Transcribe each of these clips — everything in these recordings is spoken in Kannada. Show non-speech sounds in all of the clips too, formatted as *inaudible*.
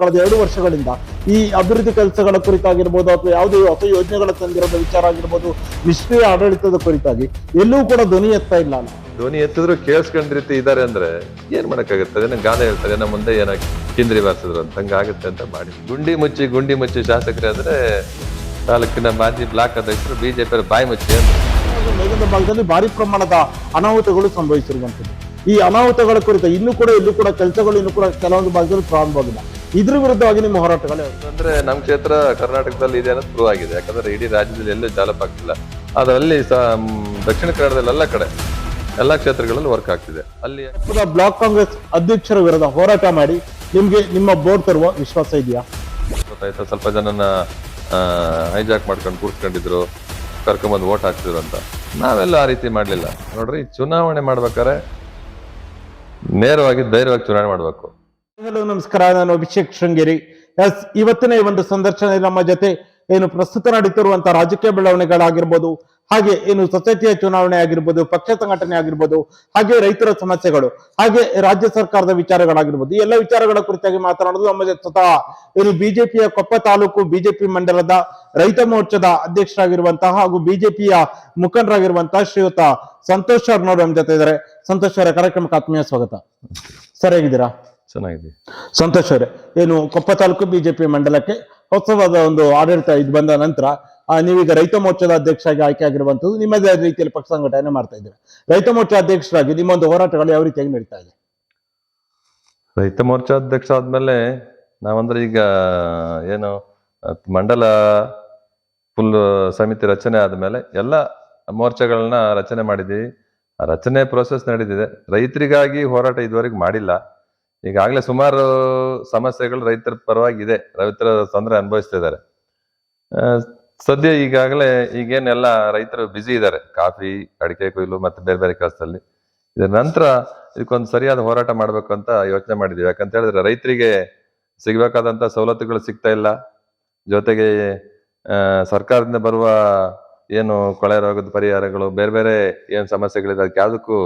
ಕಳೆದ ಎರಡು ವರ್ಷಗಳಿಂದ ಈ ಅಭಿವೃದ್ಧಿ ಕೆಲಸಗಳ ಕುರಿತಾಗಿರ್ಬೋದು ಅಥವಾ ಯಾವುದೇ ಹೊಸ ಯೋಜನೆಗಳ ತಂದಿರೋದ ವಿಚಾರ ಆಗಿರ್ಬೋದು ನಿಷ್ಕ್ರಿಯ ಆಡಳಿತದ ಕುರಿತಾಗಿ ಎಲ್ಲೂ ಕೂಡ ಧ್ವನಿ ಎತ್ತಾ ಇಲ್ಲ ಧ್ವನಿ ಎತ್ತಿದ್ರು ಕೇಳಿಸ್ಕೊಂಡ್ ರೀತಿ ಇದಾರೆ ಅಂದ್ರೆ ಏನ್ ಮಾಡಕ್ಕಾಗತ್ತೆ? ಏನೋ ಗಾದೆ ಹೇಳ್ತಾರೆ ನಮ್ಮ ಮುಂದೆ ಏನ ಕಿಂದ್ರಿ ಬಾರಿಸಿದ್ರು ಅಂತ. ಹಂಗಾಗುತ್ತೆ ಅಂತ ಮಾಡಿ. ಗುಂಡಿ ಮುಚ್ಚಿ ಗುಂಡಿ ಮುಚ್ಚಿ ಶಾಸಕರೇ ಅಂದ್ರೆ ತಾಲೂಕಿನ ಮಾಜಿ ಬ್ಲಾಕ್ ಅಧ್ಯಕ್ಷರು ಬಿಜೆಪಿ ಬಾಯಿ ಮುಚ್ಚಿ ಅಂತ. ಭಾಗದಲ್ಲಿ ಭಾರಿ ಪ್ರಮಾಣದ ಅನಾಹುತಗಳು ಸಂಭವಿಸಿರುವಂತದ್ದು ಈ ಅನಾಹುತಗಳ ಕುರಿತು ಇನ್ನು ಕೂಡ ಇಲ್ಲೂ ಕೂಡ ಕೆಲಸಗಳು ಇನ್ನು ಕೂಡ ಕೆಲವೊಂದು ಭಾಗದಲ್ಲಿ ಪ್ರಾರಂಭವಾಗಿಲ್ಲ ಇದ್ರ ವಿರುದ್ಧವಾಗಿ ನಿಮ್ಮ ಹೋರಾಟಗಳು ಅಂದ್ರೆ ನಮ್ಮ ಕ್ಷೇತ್ರ ಕರ್ನಾಟಕದಲ್ಲಿ ಇದೆ ಅನ್ನೋದು ಪ್ರೂವ್ ಆಗಿದೆ. ಯಾಕಂದ್ರೆ ಇಡೀ ರಾಜ್ಯದಲ್ಲಿ ಎಲ್ಲೂ ಡೆವಲಪ್ ಆಗ್ತಿಲ್ಲ. ಅದರಲ್ಲಿ ದಕ್ಷಿಣ ಕನ್ನಡದಲ್ಲಿ ಎಲ್ಲ ಕಡೆ ಎಲ್ಲಾ ಕ್ಷೇತ್ರಗಳಲ್ಲಿ ವರ್ಕ್ ಆಗ್ತಿದೆ. ಅಲ್ಲಿ ಬ್ಲಾಕ್ ಕಾಂಗ್ರೆಸ್ ಅಧ್ಯಕ್ಷರ ವಿರುದ್ಧ ಹೋರಾಟ ಮಾಡಿ ನಿಮ್ಗೆ ನಿಮ್ಮ ಬೋರ್ಡ್ ತರುವ ವಿಶ್ವಾಸ ಇದೆಯಾ? ಗೊತ್ತಾಯ್ತಾ? ಸ್ವಲ್ಪ ಜನನ ಹೈಜಾಕ್ ಮಾಡ್ಕೊಂಡು ಕೂರ್ಸ್ಕೊಂಡಿದ್ರು ಕರ್ಕೊಂಬಂದು ಓಟ್ ಹಾಕ್ತಿದ್ರು ಅಂತ. ನಾವೆಲ್ಲ ಆ ರೀತಿ ಮಾಡಲಿಲ್ಲ. ನೋಡ್ರಿ ಚುನಾವಣೆ ಮಾಡ್ಬೇಕಾದ್ರೆ ನೇರವಾಗಿ ಧೈರ್ಯವಾಗಿ ಚುನಾವಣೆ ಮಾಡಬೇಕು. ಹಲೋ ನಮಸ್ಕಾರ. ನಾನು ಅಭಿಷೇಕ್ ಶೃಂಗೇರಿ. ಎಸ್ ಇವತ್ತಿನ ಈ ಒಂದು ಸಂದರ್ಶನ ನಮ್ಮ ಜೊತೆ ಏನು ಪ್ರಸ್ತುತ ನಡೀತಿರುವಂತಹ ರಾಜಕೀಯ ಬೆಳವಣಿಗೆಗಳಾಗಿರ್ಬೋದು ಹಾಗೆ ಏನು ಸೊಸೈಟಿಯ ಚುನಾವಣೆ ಆಗಿರ್ಬೋದು ಪಕ್ಷ ಸಂಘಟನೆ ಆಗಿರ್ಬೋದು ಹಾಗೆ ರೈತರ ಸಮಸ್ಯೆಗಳು ಹಾಗೆ ರಾಜ್ಯ ಸರ್ಕಾರದ ವಿಚಾರಗಳಾಗಿರ್ಬೋದು ಈ ಎಲ್ಲ ವಿಚಾರಗಳ ಕುರಿತಾಗಿ ಮಾತನಾಡೋದು ನಮ್ಮ ಜೊತೆ ಸ್ವತಃ ಏನು ಬಿಜೆಪಿಯ ಕೊಪ್ಪ ತಾಲೂಕು ಬಿಜೆಪಿ ಮಂಡಲದ ರೈತ ಮೋರ್ಚಾದ ಅಧ್ಯಕ್ಷರಾಗಿರುವಂತಹ ಹಾಗೂ ಬಿಜೆಪಿಯ ಮುಖಂಡರಾಗಿರುವಂತಹ ಶ್ರೀಯುತ ಸಂತೋಷ್ ಅವ್ರನ್ನೋರು ನಮ್ಮ ಜೊತೆ ಇದ್ದಾರೆ. ಸಂತೋಷ್ ಅವರ ಕಾರ್ಯಕ್ರಮಕ್ಕೆ ಆತ್ಮೀಯ ಸ್ವಾಗತ. ಸರಿಯಾಗಿದ್ದೀರಾ? ಹೇಗಿದ್ದೀರಾ ಚೆನ್ನಾಗಿದೆ. ಸಂತೋಷ್ ಅವರೇ ಏನು ಕೊಪ್ಪ ತಾಲೂಕು ಬಿಜೆಪಿ ಮಂಡಲಕ್ಕೆ ಹೊಸವಾದ ಒಂದು ಆಡಳಿತ ಇದು ಬಂದ ನಂತರ ನೀವೀಗ ರೈತ ಮೋರ್ಚಾದ ಅಧ್ಯಕ್ಷರಾಗಿ ಆಯ್ಕೆ ಆಗಿರುವಂತದ್ದು ನಿಮ್ಮದೇ ರೀತಿಯಲ್ಲಿ ಪಕ್ಷ ಸಂಘಟನೆ ಮಾಡ್ತಾ ಇದ್ದೀರಾ? ರೈತ ಮೋರ್ಚಾ ಅಧ್ಯಕ್ಷರಾಗಿ ನಿಮ್ಮ ಒಂದು ಹೋರಾಟಗಳು ಯಾವ ರೀತಿಯಾಗಿ ನಡೀತಾ ಇದೆ? ರೈತ ಮೋರ್ಚಾ ಅಧ್ಯಕ್ಷ ಆದ್ಮೇಲೆ ನಾವಂದ್ರೆ ಈಗ, ಏನು, ಮಂಡಲ ಫುಲ್ ಸಮಿತಿ ರಚನೆ ಆದ್ಮೇಲೆ ಎಲ್ಲ ಮೋರ್ಚಾಗಳನ್ನ ರಚನೆ ಮಾಡಿದೀವಿ ಆ ರಚನೆ ಪ್ರೋಸೆಸ್ ನಡೆದಿದೆ ರೈತರಿಗಾಗಿ ಹೋರಾಟ ಇದುವರೆಗೆ ಮಾಡಿಲ್ಲ. ಈಗಾಗಲೇ ಸುಮಾರು ಸಮಸ್ಯೆಗಳು ರೈತರ ಪರವಾಗಿದೆ. ರೈತರ ತೊಂದರೆ ಅನುಭವಿಸ್ತಾ ಇದ್ದಾರೆ. ಸದ್ಯ ಈಗಾಗಲೇ ಈಗೇನೆಲ್ಲ ರೈತರು ಬ್ಯುಸಿ ಇದ್ದಾರೆ. ಕಾಫಿ, ಅಡಿಕೆ, ಕೊಯ್ಲು ಮತ್ತೆ ಬೇರೆ ಬೇರೆ ಕೆಲಸದಲ್ಲಿ. ಇದರ ನಂತರ ಇದಕ್ಕೊಂದು ಸರಿಯಾದ ಹೋರಾಟ ಮಾಡಬೇಕು ಅಂತ ಯೋಚನೆ ಮಾಡಿದ್ದೀವಿ. ಯಾಕಂತ ಹೇಳಿದ್ರೆ ರೈತರಿಗೆ ಸಿಗಬೇಕಾದಂಥ ಸವಲತ್ತುಗಳು ಸಿಗ್ತಾ ಇಲ್ಲ. ಜೊತೆಗೆ ಸರ್ಕಾರದಿಂದ ಬರುವ ಏನು ಕೊಳೆ ರೋಗದ ಪರಿಹಾರಗಳು, ಬೇರೆ ಬೇರೆ ಏನು ಸಮಸ್ಯೆಗಳಿದೆ, ಅದಕ್ಕೆ ಯಾವುದಕ್ಕೂ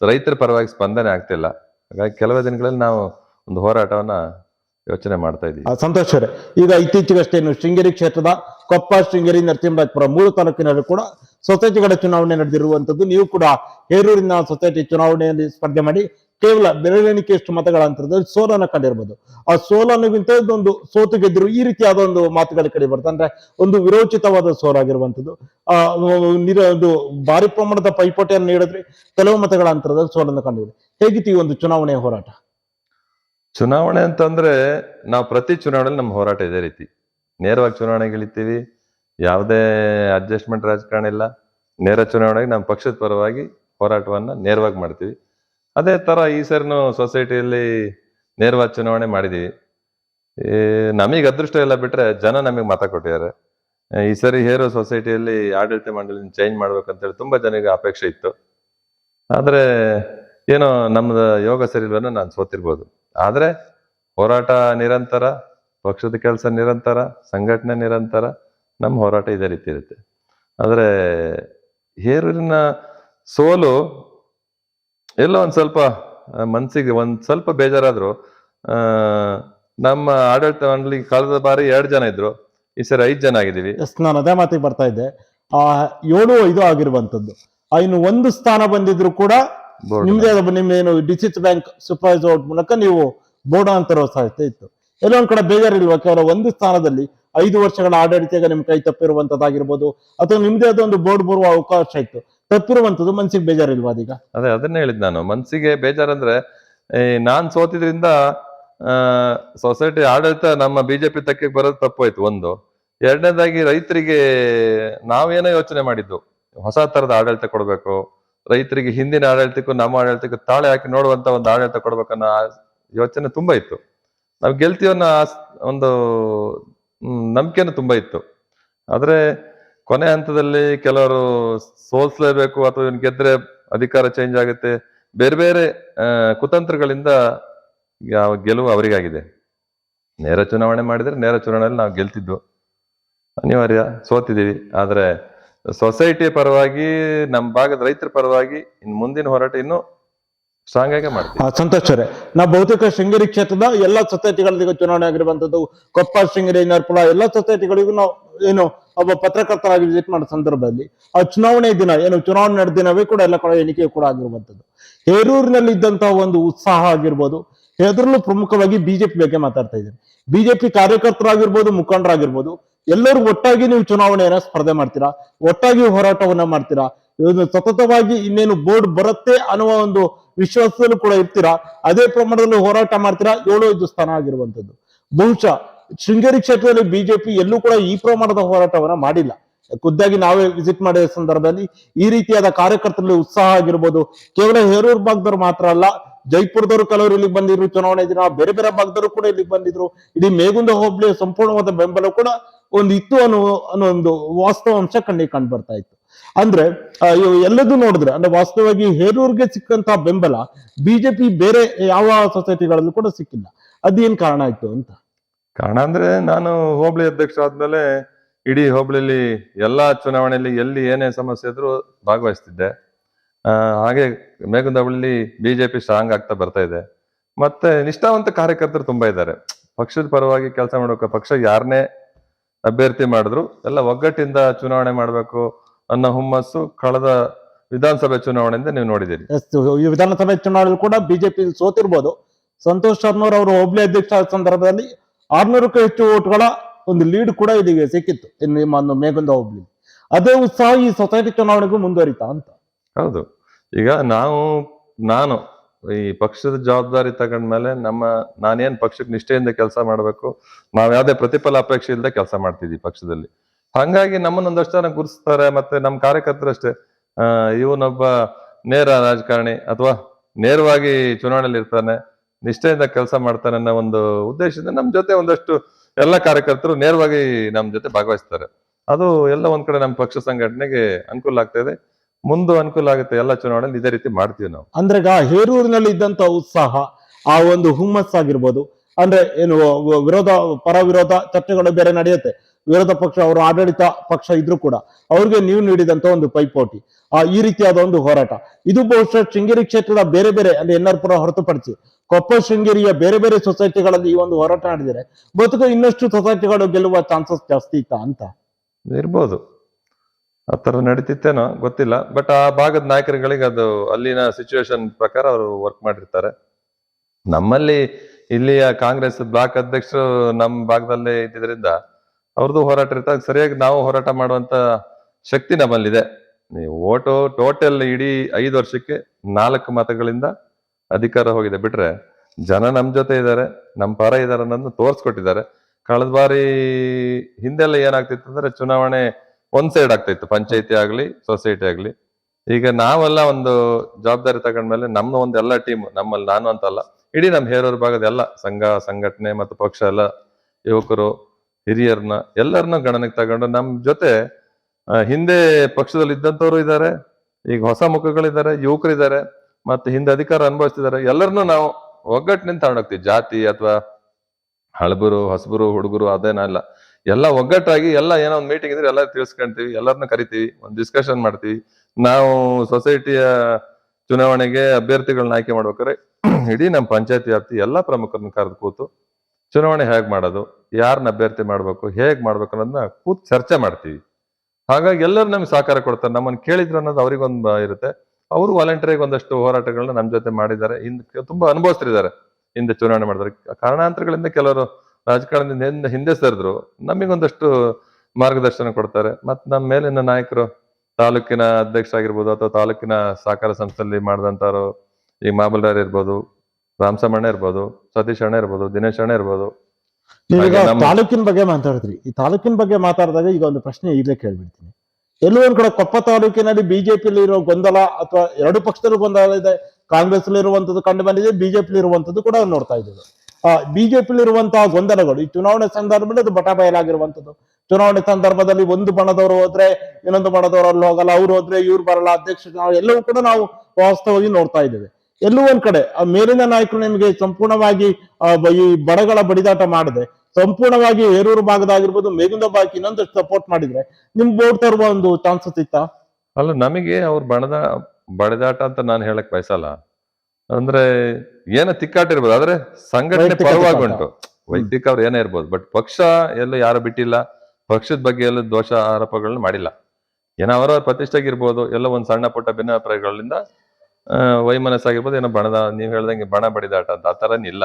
ರೈತರ ಪರವಾಗಿ ಸ್ಪಂದನೆ ಆಗ್ತಿಲ್ಲ. ಹಾಗಾಗಿ ಕೆಲವೇ ದಿನಗಳಲ್ಲಿ ನಾವು ಒಂದು ಹೋರಾಟವನ್ನ ಯೋಚನೆ ಮಾಡ್ತಾ ಇದ್ದೀವಿ. ಸಂತೋಷ್ ಅವರೇ, ಈಗ ಇತ್ತೀಚೆಗಷ್ಟೇ ಶೃಂಗೇರಿ ಕ್ಷೇತ್ರದ ಕೊಪ್ಪ, ಶೃಂಗೇರಿ, ನರಸಿಂಹರಾಜಪುರ ಮೂರು ತಾಲೂಕಿನಲ್ಲೂ ಕೂಡ ಸೊಸೈಟಿಗಳ ಚುನಾವಣೆ ನಡೆದಿರುವಂತದ್ದು ನೀವು ಕೂಡ ಹೇರೂರಿನ ಸೊಸೈಟಿ ಚುನಾವಣೆಯಲ್ಲಿ ಸ್ಪರ್ಧೆ ಮಾಡಿ ಕೇವಲ ಬೆರಳೆಣಿಕೆಯಷ್ಟು ಮತಗಳ ಅಂತರದಲ್ಲಿ ಸೋಲನ್ನು ಕಂಡಿರ್ಬೋದು. ಆ ಸೋಲನ್ನುಗಿಂತ ಒಂದು ಸೋತು ಗೆದ್ದರು ಈ ರೀತಿಯಾದ ಒಂದು ಮಾತುಗಳ ಕಡೆ ಬರ್ತದೆ ಅಂದ್ರೆ ಒಂದು ವಿರೋಚಿತವಾದ ಸೋಲಾಗಿರುವಂಥದ್ದು. ಆ ನಿರ, ಒಂದು ಭಾರಿ ಪ್ರಮಾಣದ ಪೈಪೋಟಿಯನ್ನು ನೀಡಿದ್ರೆ ಕೆಲವು ಮತಗಳ ಅಂತರದಲ್ಲಿ ಸೋಲನ್ನು ಕಂಡಿದೆ ಹೇಗಿತ್ತು ಈ ಒಂದು ಚುನಾವಣೆಯ ಹೋರಾಟ? ಚುನಾವಣೆ ಅಂತಂದ್ರೆ ನಾವು ಪ್ರತಿ ಚುನಾವಣೆಯಲ್ಲಿ ನಮ್ಮ ಹೋರಾಟ ಇದೇ ರೀತಿ. ನೇರವಾಗಿ ಚುನಾವಣೆಗೆ ಇಳಿತೀವಿ. ಯಾವುದೇ ಅಡ್ಜಸ್ಟ್ಮೆಂಟ್ ರಾಜಕಾರಣ ಇಲ್ಲ. ನೇರ ಚುನಾವಣೆಗೆ ನಮ್ಮ ಪಕ್ಷದ ಪರವಾಗಿ ಹೋರಾಟವನ್ನ ನೇರವಾಗಿ ಮಾಡ್ತೀವಿ. ಅದೇ ತರ ಈ ಸರಿನು ಸೊಸೈಟಿಯಲ್ಲಿ ನೇರವಾದ ಚುನಾವಣೆ ಮಾಡಿದೀವಿ. ನಮಗೆ ಅದೃಷ್ಟ ಎಲ್ಲ ಬಿಟ್ರೆ ಜನ ನಮಗೆ ಮತ ಕೊಟ್ಟಿದ್ದಾರೆ. ಈ ಸರಿ ಹೇರೋ ಸೊಸೈಟಿಯಲ್ಲಿ ಆಡಳಿತ ಮಂಡಳಿ ಚೇಂಜ್ ಮಾಡ್ಬೇಕಂತೇಳಿ ತುಂಬಾ ಜನಕ್ಕೆ ಅಪೇಕ್ಷೆ ಇತ್ತು. ಆದ್ರೆ ಏನೋ ನಮ್ದು ಯೋಗ ಸರಿ ಇಲ್ವೇನೋ ನಾನು ಸೋತಿರ್ಬೋದು. ಆದ್ರೆ ಹೋರಾಟ ನಿರಂತರ, ಪಕ್ಷದ ಕೆಲಸ ನಿರಂತರ, ಸಂಘಟನೆ ನಿರಂತರ ನಮ್ಮ ಹೋರಾಟ ಇದೇ ರೀತಿ ಇರುತ್ತೆ. ಆದ್ರೆ ಹೇರೂರಿನ ಸೋಲು ಎಲ್ಲೋ ಒಂದ್ ಸ್ವಲ್ಪ ಮನಸ್ಸಿಗೆ ಮನ್ಸಿಗೆ ಒಂದ್ ಸ್ವಲ್ಪ ಬೇಜಾರಾದ್ರು ಆ ನಮ್ಮ ಆಡಳಿತ ಮಂಡಳಿ ಕಳೆದ ಬಾರಿ ಎರಡ್ ಜನ ಇದ್ರು ಈ ಸರಿ ಐದ್ ಜನ ಆಗಿದ್ದೀವಿ. ಎಸ್ ನಾನು ಅದೇ ಮಾತಿಗೆ ಬರ್ತಾ ಇದ್ದೆ. ಆ ಏಳು ಐದು ಆಗಿರುವಂತದ್ದು. ಇನ್ನು ಒಂದು ಸ್ಥಾನ ಬಂದಿದ್ರು ಕೂಡ ನಿಮ್ದೇ ಏನು ನಿಮ್ದೇನು ಡಿಸಿಟ್ ಬ್ಯಾಂಕ್ ಸೂಪರ್ವೈಸರ್ ಮೂಲಕ ನೀವು ಬೋರ್ಡ್ ಅಂತ ಸಾಧ್ಯತೆ ಇತ್ತು. ಎಲ್ಲೋ ಒಂದ್ ಕಡೆ ಬೇಜಾರಿಲ್ವಾ? ಕೇವಲ ಒಂದು ಸ್ಥಾನದಲ್ಲಿ ಐದು ವರ್ಷಗಳ ಆಡಳಿತ ನಿಮ್ ಕೈ ತಪ್ಪಿರುವಂತದ್ದಾಗಿರ್ಬೋದು ಅಥವಾ ನಿಮ್ದೇ ಆದ ಒಂದು ಬೋರ್ಡ್ ಬರುವ ಅವಕಾಶ ಇತ್ತು. ತಪ್ಪಿರುವಂತದ್ದು ಮನ್ಸಿಗೆ ಬೇಜಾರಿಲ್ವಾ ಅದೀಗ? ಅದೇ, ಅದನ್ನೇ ಹೇಳಿದ್ ನಾನು. ಮನ್ಸಿಗೆ ಬೇಜಾರಂದ್ರೆ ಈ ನಾನ್ ಸೋತಿದ್ರಿಂದ ಸೊಸೈಟಿ ಆಡಳಿತ ನಮ್ಮ ಬಿಜೆಪಿ ತಕ್ಕೆ ಬರೋದು ತಪ್ಪೋಯ್ತು, ಒಂದು. ಎರಡನೇದಾಗಿ ರೈತರಿಗೆ ನಾವೇನೋ ಯೋಚನೆ ಮಾಡಿದ್ದು. ಹೊಸ ತರದ ಆಡಳಿತ ಕೊಡ್ಬೇಕು, ರೈತರಿಗೆ ಹಿಂದಿನ ಆಡಳಿತಕ್ಕೂ ನಮ್ಮ ಆಡಳಿತಕ್ಕೂ ತಾಳೆ ಹಾಕಿ ನೋಡುವಂತ ಒಂದು ಆಡಳಿತ ಕೊಡ್ಬೇಕನ್ನೋ ಯೋಚನೆ ತುಂಬಾ ಇತ್ತು. ನಾವು ಗೆಲ್ತೀವನ್ನ ಒಂದು ನಂಬಿಕೆನೂ ತುಂಬಾ ಇತ್ತು. ಆದ್ರೆ ಕೊನೆ ಹಂತದಲ್ಲಿ ಕೆಲವರು ಸೋಲ್ಸ್ಲೇಬೇಕು ಅಥವಾ ಇವನ್ ಗೆದ್ರೆ ಅಧಿಕಾರ ಚೇಂಜ್ ಆಗುತ್ತೆ. ಬೇರೆ ಬೇರೆ ಕುತಂತ್ರಗಳಿಂದ ಗೆಲುವು ಅವರಿಗಾಗಿದೆ. ನೇರ ಚುನಾವಣೆ ಮಾಡಿದ್ರೆ ನೇರ ಚುನಾವಣೆಯಲ್ಲಿ ನಾವು ಗೆಲ್ತಿದ್ವು. ಅನಿವಾರ್ಯ, ಸೋತಿದ್ದೀವಿ. ಆದರೆ ಸೊಸೈಟಿ ಪರವಾಗಿ ನಮ್ಮ ಭಾಗದ ರೈತರ ಪರವಾಗಿ ಇನ್ನು ಮುಂದಿನ ಹೋರಾಟ ಇನ್ನು ಸ್ಟ್ರಾಂಗ್ ಆಗೇ ಮಾಡ್ತೀವಿ. ಆ, ಸಂತೋಷ್ ಅವರೇ. ನಾ ಬಹುತೇಕ ಶೃಂಗೇರಿ ಕ್ಷೇತ್ರದ ಎಲ್ಲ ಸೊಸೈಟಿಗಳಲ್ಲಿ ಚುನಾವಣೆ ಆಗಿರುವಂತದ್ದು ಕೊಪ್ಪ ಶೃಂಗೇರಿ ನರ್ಪುರ ಎಲ್ಲ ಸೊಸೈಟಿಗಳಿಗೂ ನಾವು ಏನು ಒಬ್ಬ ಪತ್ರಕರ್ತರಾಗಿ ವಿಸಿಟ್ ಮಾಡೋ ಸಂದರ್ಭದಲ್ಲಿ ಆ ಚುನಾವಣೆ ದಿನ ಏನು ಚುನಾವಣೆ ನಡೆದ ದಿನವೇ ಕೂಡ ಎಲ್ಲ ಕಡೆ ಎಣಿಕೆ ಕೂಡ ಆಗಿರುವಂತದ್ದು ಹೇರೂರಿನಲ್ಲಿ ಇದ್ದಂತಹ ಒಂದು ಉತ್ಸಾಹ ಆಗಿರ್ಬೋದು ಅದರಲ್ಲೂ ಪ್ರಮುಖವಾಗಿ ಬಿಜೆಪಿ ಬಗ್ಗೆ ಮಾತಾಡ್ತಾ ಇದ್ದೀನಿ. ಬಿಜೆಪಿ ಕಾರ್ಯಕರ್ತರಾಗಿರ್ಬೋದು ಮುಖಂಡರಾಗಿರ್ಬೋದು ಎಲ್ಲರೂ ಒಟ್ಟಾಗಿ ನೀವು ಚುನಾವಣೆಯನ್ನ ಸ್ಪರ್ಧೆ ಮಾಡ್ತೀರಾ? ಒಟ್ಟಾಗಿ ಹೋರಾಟವನ್ನ ಮಾಡ್ತೀರಾ? ಇದನ್ನು ಸತತವಾಗಿ ಇನ್ನೇನು ಬೋರ್ಡ್ ಬರುತ್ತೆ ಅನ್ನುವ ಒಂದು ವಿಶ್ವಾಸದಲ್ಲೂ ಕೂಡ ಇರ್ತೀರಾ? ಅದೇ ಪ್ರಮಾಣದಲ್ಲಿ ಹೋರಾಟ ಮಾಡ್ತೀರಾ? ಏಳು ಐದು ಸ್ಥಾನ ಆಗಿರುವಂತದ್ದು ಬಹುಶಃ ಶೃಂಗೇರಿ ಕ್ಷೇತ್ರದಲ್ಲಿ ಬಿಜೆಪಿ ಎಲ್ಲೂ ಕೂಡ ಈ ಪ್ರಮಾಣದ ಹೋರಾಟವನ್ನ ಮಾಡಿಲ್ಲ. ಖುದ್ದಾಗಿ ನಾವೇ ವಿಸಿಟ್ ಮಾಡಿದ ಸಂದರ್ಭದಲ್ಲಿ ಈ ರೀತಿಯಾದ ಕಾರ್ಯಕರ್ತರಲ್ಲಿ ಉತ್ಸಾಹ ಆಗಿರ್ಬೋದು. ಕೇವಲ ಹೇರೂರ್ ಭಾಗದವ್ರು ಮಾತ್ರ ಅಲ್ಲ, ಜೈಪುರದವರು ಕೆಲವರು ಇಲ್ಲಿಗೆ ಬಂದಿದ್ರು, ಚುನಾವಣೆ ದಿನ ಬೇರೆ ಬೇರೆ ಭಾಗದವರು ಕೂಡ ಇಲ್ಲಿಗೆ ಬಂದಿದ್ರು. ಇಡೀ ಮೇಗುಂದ ಹೋಬಳಿಯ ಸಂಪೂರ್ಣವಾದ ಬೆಂಬಲ ಕೂಡ ಒಂದು ಇತ್ತು ಅನ್ನೋ ಅನ್ನೋ ಒಂದು ವಾಸ್ತವ ಅಂಶ ಕಣ್ಣಿಗೆ ಕಂಡು ಬರ್ತಾ ಇತ್ತು. ಅಂದ್ರೆ ಎಲ್ಲದೂ ನೋಡಿದ್ರೆ, ಅಂದ್ರೆ ವಾಸ್ತವವಾಗಿ ಹೇರೂರ್ಗೆ ಸಿಕ್ಕಂತಹ ಬೆಂಬಲ ಬಿಜೆಪಿ ಬೇರೆ ಯಾವ ಸೊಸೈಟಿಗಳಲ್ಲೂ ಕೂಡ ಸಿಕ್ಕಿಲ್ಲ. ಅದೇನ್ ಕಾರಣ ಆಯ್ತು ಅಂತ? ಕಾರಣ ಅಂದ್ರೆ ನಾನು ಹೋಬಳಿ ಅಧ್ಯಕ್ಷ ಆದ್ಮೇಲೆ ಇಡೀ ಹೋಬಳಿಲಿ ಎಲ್ಲಾ ಚುನಾವಣೆಯಲ್ಲಿ ಎಲ್ಲಿ ಏನೇ ಸಮಸ್ಯೆ ಇದ್ರು ಭಾಗವಹಿಸ್ತಿದ್ದೆ. ಹಾಗೆ ಹೋಬಳಿಲಿ ಬಿಜೆಪಿ ಸ್ಟ್ರಾಂಗ್ ಆಗ್ತಾ ಬರ್ತಾ ಇದೆ. ಮತ್ತೆ ನಿಷ್ಠಾವಂತ ಕಾರ್ಯಕರ್ತರು ತುಂಬಾ ಇದ್ದಾರೆ. ಪಕ್ಷದ ಪರವಾಗಿ ಕೆಲಸ ಮಾಡೋಕೆ ಪಕ್ಷ ಯಾರನ್ನೇ ಅಭ್ಯರ್ಥಿ ಮಾಡಿದ್ರು ಎಲ್ಲ ಒಗ್ಗಟ್ಟಿಂದ ಚುನಾವಣೆ ಮಾಡಬೇಕು. ಅನ್ನೋ ಹುಮ್ಮಸ್ಸು ಕಳೆದ ವಿಧಾನಸಭೆ ಚುನಾವಣೆಯಿಂದ ನೀವು ನೋಡಿದ್ದೀರಿ. ಈ ವಿಧಾನಸಭೆ ಚುನಾವಣೆಯಲ್ಲಿ ಕೂಡ ಬಿಜೆಪಿ ಸೋತಿರ್ಬೋದು. ಸಂತೋಷ್ ಶರ್ಮರ್ ಅವರು ಹೋಬಳಿ ಅಧ್ಯಕ್ಷ ಸಂದರ್ಭದಲ್ಲಿ ಆರ್ನೂರಕ್ಕೂ ಹೆಚ್ಚು ಓಟ್ಗಳ ಒಂದು ಲೀಡ್ ಕೂಡ ಇದೀಗ ಸಿಕ್ಕಿತ್ತು. ಇನ್ನು ನಿಮ್ಮ ಮೇಗುಂದ ಹೋಬಳಿ ಅದೇ ಉತ್ಸಾಹ ಈ ಸೊಸೈಟಿ ಚುನಾವಣೆಗೂ ಮುಂದುವರಿತಾ ಅಂತ. ಹೌದು. ಈಗ ನಾವು ನಾನು ಈ ಪಕ್ಷದ ಜವಾಬ್ದಾರಿ ತಗೊಂಡ್ಮೇಲೆ ನಮ್ಮ ನಾನೇನ್ ಪಕ್ಷಕ್ಕೆ ನಿಷ್ಠೆಯಿಂದ ಕೆಲಸ ಮಾಡಬೇಕು ನಾವು ಯಾವುದೇ ಪ್ರತಿಫಲ ಅಪೇಕ್ಷೆ ಇಲ್ಲದೆ ಕೆಲಸ ಮಾಡ್ತಿದ್ವಿ ಪಕ್ಷದಲ್ಲಿ. ಹಂಗಾಗಿ ನಮ್ಮನ್ನ ಒಂದಷ್ಟು ಜನ ಗುರುಸ್ತಾರೆ ಮತ್ತೆ ನಮ್ಮ ಕಾರ್ಯಕರ್ತರಷ್ಟೇ ಅಷ್ಟೇ. ಇವನೊಬ್ಬ ನೇರ ರಾಜಕಾರಣಿ ಅಥವಾ ನೇರವಾಗಿ ಚುನಾವಣೆಯಲ್ಲಿ ಇರ್ತಾನೆ, ನಿಷ್ಠೆಯಿಂದ ಕೆಲಸ ಮಾಡ್ತಾನೆ ಅನ್ನೋ ಒಂದು ಉದ್ದೇಶದಿಂದ ನಮ್ಮ ಜೊತೆ ಒಂದಷ್ಟು ಎಲ್ಲ ಕಾರ್ಯಕರ್ತರು ನೇರವಾಗಿ ನಮ್ಮ ಜೊತೆ ಭಾಗವಹಿಸ್ತಾರೆ. ಅದು ಎಲ್ಲ ಒಂದ್ ಕಡೆ ನಮ್ಮ ಪಕ್ಷ ಸಂಘಟನೆಗೆ ಅನುಕೂಲ ಆಗ್ತಾ ಇದೆ. ಮುಂದೆ ಅನುಕೂಲ ಆಗುತ್ತೆ ಎಲ್ಲ ಚುನಾವಣೆಯಲ್ಲಿ ಇದೇ ರೀತಿ ಮಾಡ್ತೀವಿ ನಾವು. ಅಂದ್ರೆ ಹೇರೂರಿನಲ್ಲಿ ಇದ್ದಂತ ಉತ್ಸಾಹ, ಆ ಒಂದು ಹುಮ್ಮಸ್ ಆಗಿರ್ಬೋದು ಅಂದ್ರೆ ಏನು ವಿರೋಧ, ಪರ ವಿರೋಧ ಚರ್ಚೆಗಳು ಬೇರೆ ನಡೆಯುತ್ತೆ. ವಿರೋಧ ಪಕ್ಷ ಅವರು ಆಡಳಿತ ಪಕ್ಷ ಇದ್ರು ಕೂಡ ಅವ್ರಿಗೆ ನೀವು ನೀಡಿದಂತ ಒಂದು ಪೈಪೋಟಿ. ಆ, ಈ ರೀತಿಯಾದ ಒಂದು ಹೋರಾಟ. ಇದು ಬಹುಶಃ ಶೃಂಗೇರಿ ಕ್ಷೇತ್ರದ ಬೇರೆ ಬೇರೆ, ಅಂದ್ರೆ ಎನ್ ಆರ್ ಪುರ ಹೊರತುಪಡಿಸಿ ಕೊಪ್ಪ, ಶೃಂಗೇರಿಯ ಬೇರೆ ಬೇರೆ ಸೊಸೈಟಿಗಳಲ್ಲಿ ಈ ಒಂದು ಹೋರಾಟ ನಡೆದಿದೆ. ಬದುಕು ಇನ್ನಷ್ಟು ಸೊಸೈಟಿಗಳು ಗೆಲ್ಲುವ ಚಾನ್ಸಸ್ ಜಾಸ್ತಿ ಇತ್ತ ಅಂತ? ಇರ್ಬೋದು. ಆ ಥರ ನಡೀತಿತ್ತೇನೋ ಗೊತ್ತಿಲ್ಲ. ಬಟ್ ಆ ಭಾಗದ ನಾಯಕರುಗಳಿಗೆ ಅದು ಅಲ್ಲಿನ ಸಿಚುವೇಶನ್ ಪ್ರಕಾರ ಅವರು ವರ್ಕ್ ಮಾಡಿರ್ತಾರೆ. ನಮ್ಮಲ್ಲಿ ಇಲ್ಲಿಯ ಕಾಂಗ್ರೆಸ್ ಬ್ಲಾಕ್ ಅಧ್ಯಕ್ಷರು ನಮ್ಮ ಭಾಗದಲ್ಲೇ ಇದ್ದಿದ್ರಿಂದ ಅವ್ರದ್ದು ಹೋರಾಟ ಇರ್ತಾರೆ ಸರಿಯಾಗಿ ನಾವು ಹೋರಾಟ ಮಾಡುವಂತ ಶಕ್ತಿ ನಮ್ಮಲ್ಲಿದೆ. ನೀವು ಓಟು, ಟೋಟಲ್ ಇಡೀ ಐದು ವರ್ಷಕ್ಕೆ ನಾಲ್ಕು ಮತಗಳಿಂದ ಅಧಿಕಾರ ಹೋಗಿದೆ. ಬಿಟ್ರೆ ಜನ ನಮ್ಮ ಜೊತೆ ಇದ್ದಾರೆ ನಮ್ಮ ಪರ ಇದ್ದಾರೆ ಅನ್ನೋದನ್ನ ತೋರಿಸ್ಕೊಟ್ಟಿದ್ದಾರೆ. ಕಳೆದ ಬಾರಿ ಹಿಂದೆಲ್ಲ ಏನಾಗ್ತಿತ್ತು ಅಂದ್ರೆ ಚುನಾವಣೆ ಒಂದ್ ಸೈಡ್ ಆಗ್ತಿತ್ತು. ಪಂಚಾಯತಿ ಆಗ್ಲಿ, ಸೊಸೈಟಿ ಆಗ್ಲಿ. ಈಗ ನಾವೆಲ್ಲ ಒಂದು ಜವಾಬ್ದಾರಿ ತಗೊಂಡ್ಮೇಲೆ ನಮ್ಮ ಒಂದು ಎಲ್ಲ ಟೀಮ್ ನಮ್ಮಲ್ಲಿ ನಾನು ಅಂತಲ್ಲ, ಇಡೀ ನಮ್ಮ ಹೇರೋರ್ ಭಾಗದ ಎಲ್ಲ ಸಂಘ, ಸಂಘಟನೆ ಮತ್ತು ಪಕ್ಷ ಎಲ್ಲ ಯುವಕರು ಹಿರಿಯರನ್ನ, ಎಲ್ಲರನ್ನ ಗಣನೆಗೆ ತಗೊಂಡು ನಮ್ಮ ಜೊತೆ ಹಿಂದೆ ಪಕ್ಷದಲ್ಲಿ ಇದ್ದಂಥವ್ರು ಇದ್ದಾರೆ ಈಗ ಹೊಸ ಮುಖಗಳಿದ್ದಾರೆ, ಯುವಕರಿದ್ದಾರೆ, ಮತ್ತೆ ಹಿಂದೆ ಅಧಿಕಾರ ಅನುಭವಿಸ್ತಿದ್ದಾರೆ, ಎಲ್ಲರನ್ನೂ ನಾವು ಒಗ್ಗಟ್ಟಿನಿಂದ ತಗೊಂಡೋಗ್ತೀವಿ ಜಾತಿ ಅಥವಾ ಹಳಬರು, ಹೊಸಬರು, ಹುಡುಗರು ಅದೇನಲ್ಲ ಎಲ್ಲ ಒಗ್ಗಟ್ಟಾಗಿ ಎಲ್ಲ ಏನೋ ಒಂದು ಮೀಟಿಂಗ್ ಇದ್ರೆ ಎಲ್ಲ ತಿಳ್ಸ್ಕೊಂತೀವಿ, ಎಲ್ಲರನ್ನ ಕರಿತೀವಿ, ಒಂದು ಡಿಸ್ಕಷನ್ ಮಾಡ್ತೀವಿ. ನಾವು ಸೊಸೈಟಿಯ ಚುನಾವಣೆಗೆ ಅಭ್ಯರ್ಥಿಗಳನ್ನ ಆಯ್ಕೆ ಮಾಡ್ಬೇಕಾದ್ರೆ, *clears throat* ಇಡೀ ನಮ್ಮ ಪಂಚಾಯತ್ ವ್ಯಾಪ್ತಿ ಎಲ್ಲ ಪ್ರಮುಖರನ್ನ ಕರೆದು ಕೂತು ಚುನಾವಣೆ ಹೇಗೆ ಮಾಡೋದು ಯಾರನ್ನ ಅಭ್ಯರ್ಥಿ ಮಾಡಬೇಕು, ಹೇಗೆ ಮಾಡ್ಬೇಕು ಅನ್ನೋದನ್ನ ಕೂತ್ ಚರ್ಚೆ ಮಾಡ್ತೀವಿ. ಹಾಗಾಗಿ ಎಲ್ಲರೂ ನಮ್ಗೆ ಸಹಕಾರ ಕೊಡ್ತಾರೆ. ನಮ್ಮನ್ನು ಕೇಳಿದ್ರು ಅನ್ನೋದು ಅವ್ರಿಗೊಂದು ಇರುತ್ತೆ. ಅವರು ವಾಲಂಟಿಯರಿಗೆ ಒಂದಷ್ಟು ಹೋರಾಟಗಳನ್ನ ನಮ್ಮ ಜೊತೆ ಮಾಡಿದ್ದಾರೆ. ಹಿಂದೆ ತುಂಬಾ ಅನುಭವಿಸ್ತಿದ್ದಾರೆ ಹಿಂದೆ ಚುನಾವಣೆ ಮಾಡಿದ್ದಾರೆ ಕಾರಣಾಂತರಗಳಿಂದ ಕೆಲವರು ರಾಜಕಾರಣದಿಂದ ಹಿಂದೆ ಸರಿದ್ರು. ನಮಗೊಂದಷ್ಟು ಮಾರ್ಗದರ್ಶನ ಕೊಡ್ತಾರೆ. ಮತ್ತು ನಮ್ಮ ಮೇಲಿನ ನಾಯಕರು, ತಾಲೂಕಿನ ಅಧ್ಯಕ್ಷ ಆಗಿರ್ಬೋದು ಅಥವಾ ತಾಲೂಕಿನ ಸಹಕಾರ ಸಂಸ್ಥೆಯಲ್ಲಿ ಮಾಡಿದಂಥವ್ರು ಈಗ ಮಾಬಲ್ರಾರ್ ಇರ್ಬೋದು ರಾಮಸಮಣ್ಣ ಇರ್ಬೋದು ಸತೀಶ್ ಅಣ್ಣ ಇರ್ಬೋದು ದಿನೇಶ್ ಅಣ್ಣ ಇರ್ಬೋದು. ನೀವೀಗ ತಾಲೂಕಿನ ಬಗ್ಗೆ ಮಾತಾಡಿದ್ರಿ. ಈ ತಾಲೂಕಿನ ಬಗ್ಗೆ ಮಾತಾಡಿದಾಗ ಈಗ ಒಂದು ಪ್ರಶ್ನೆ ಈಗಲೇ ಕೇಳ್ಬಿಡ್ತೀನಿ. ಎಲ್ಲೋ ಒಂದ್ ಕಡೆ ಕೊಪ್ಪ ತಾಲೂಕಿನಲ್ಲಿ ಬಿಜೆಪಿ ಇರೋ ಗೊಂದಲ ಅಥವಾ ಎರಡು ಪಕ್ಷದಲ್ಲೂ ಗೊಂದಲ ಇದೆ ಕಾಂಗ್ರೆಸ್ ಇರುವಂತದ್ದು ಕಂಡು ಬಂದಿದೆ ಬಿಜೆಪಿ ಇರುವಂತದ್ದು ಕೂಡ ನೋಡ್ತಾ ಇದ್ದೇವೆ. ಆ ಬಿಜೆಪಿ ಇರುವಂತಹ ಗೊಂದಲಗಳು ಈ ಚುನಾವಣೆ ಸಂದರ್ಭದಲ್ಲಿ ಅದು ಬಟಾಬಯಲಾಗಿರುವಂತದ್ದು ಚುನಾವಣೆ ಸಂದರ್ಭದಲ್ಲಿ ಒಂದು ಬಣದವರು ಹೋದ್ರೆ ಇನ್ನೊಂದು ಬಣದವರು ಅಲ್ಲಿ ಹೋಗಲ್ಲ ಅವ್ರು ಹೋದ್ರೆ ಇವ್ರು ಬರಲ್ಲ ಅಧ್ಯಕ್ಷ ಎಲ್ಲವೂ ಕೂಡ ನಾವು ವಾಸ್ತವವಾಗಿ ನೋಡ್ತಾ ಇದ್ದೇವೆ. ಎಲ್ಲೂ ಒಂದ್ ಕಡೆ. ಆ ಮೇಲಿನ ನಾಯಕರು ನಿಮಗೆ ಸಂಪೂರ್ಣವಾಗಿ ಈ ಬಡಗಳ ಬಡಿದಾಟ ಮಾಡದೆ. ಸಂಪೂರ್ಣವಾಗಿ ಹೇರೂರು ಭಾಗದಾಗಿರ್ಬೋದು ಮೇಗುಂದ ಭಾಗಕ್ಕೆ ಇನ್ನೊಂದಷ್ಟು ಸಪೋರ್ಟ್ ಮಾಡಿದ್ರೆ ನಿಮ್ ಬೋರ್ಡ್ ತರುವ ಒಂದು ಚಾನ್ಸಸ್ ಇತ್ತಾ ಅಲ್ಲ ನಮಗೆ ಅವ್ರ ಬಣದ ಬಡದಾಟ ಅಂತ ನಾನು ಹೇಳಕ್ ಬಯಸಲ್ಲ. ಅಂದ್ರೆ ಏನ ತಿಕ್ಕಾಟ ಇರ್ಬೋದು ಆದ್ರೆ ಸಂಘಟನೆ ಪರವಾಗಿ. ಉಂಟು. ವೈಯಕ್ತಿಕ ಅವ್ರು ಏನೇ ಇರ್ಬೋದು ಬಟ್ ಪಕ್ಷ ಎಲ್ಲ ಯಾರು ಬಿಟ್ಟಿಲ್ಲ. ಪಕ್ಷದ ಬಗ್ಗೆ ಎಲ್ಲ ದೋಷ ಆರೋಪಗಳನ್ನ ಮಾಡಿಲ್ಲ. ಏನೋ ಅವರವ್ರ ಪ್ರತಿಷ್ಠೆಗಿರ್ಬೋದು ಎಲ್ಲ ಒಂದ್ ಸಣ್ಣ ಪುಟ್ಟ ಭಿನ್ನಾಭಿಪ್ರಾಯಗಳಿಂದ ವೈಮನಸ್ಸಾಗಿರ್ಬೋದು ಏನೋ ಬಣದ ನೀವು ಹೇಳ್ದಂಗೆ ಬಣ ಬಡಿದಾಟ ಅಂತ ಆ ತರ ಇಲ್ಲ.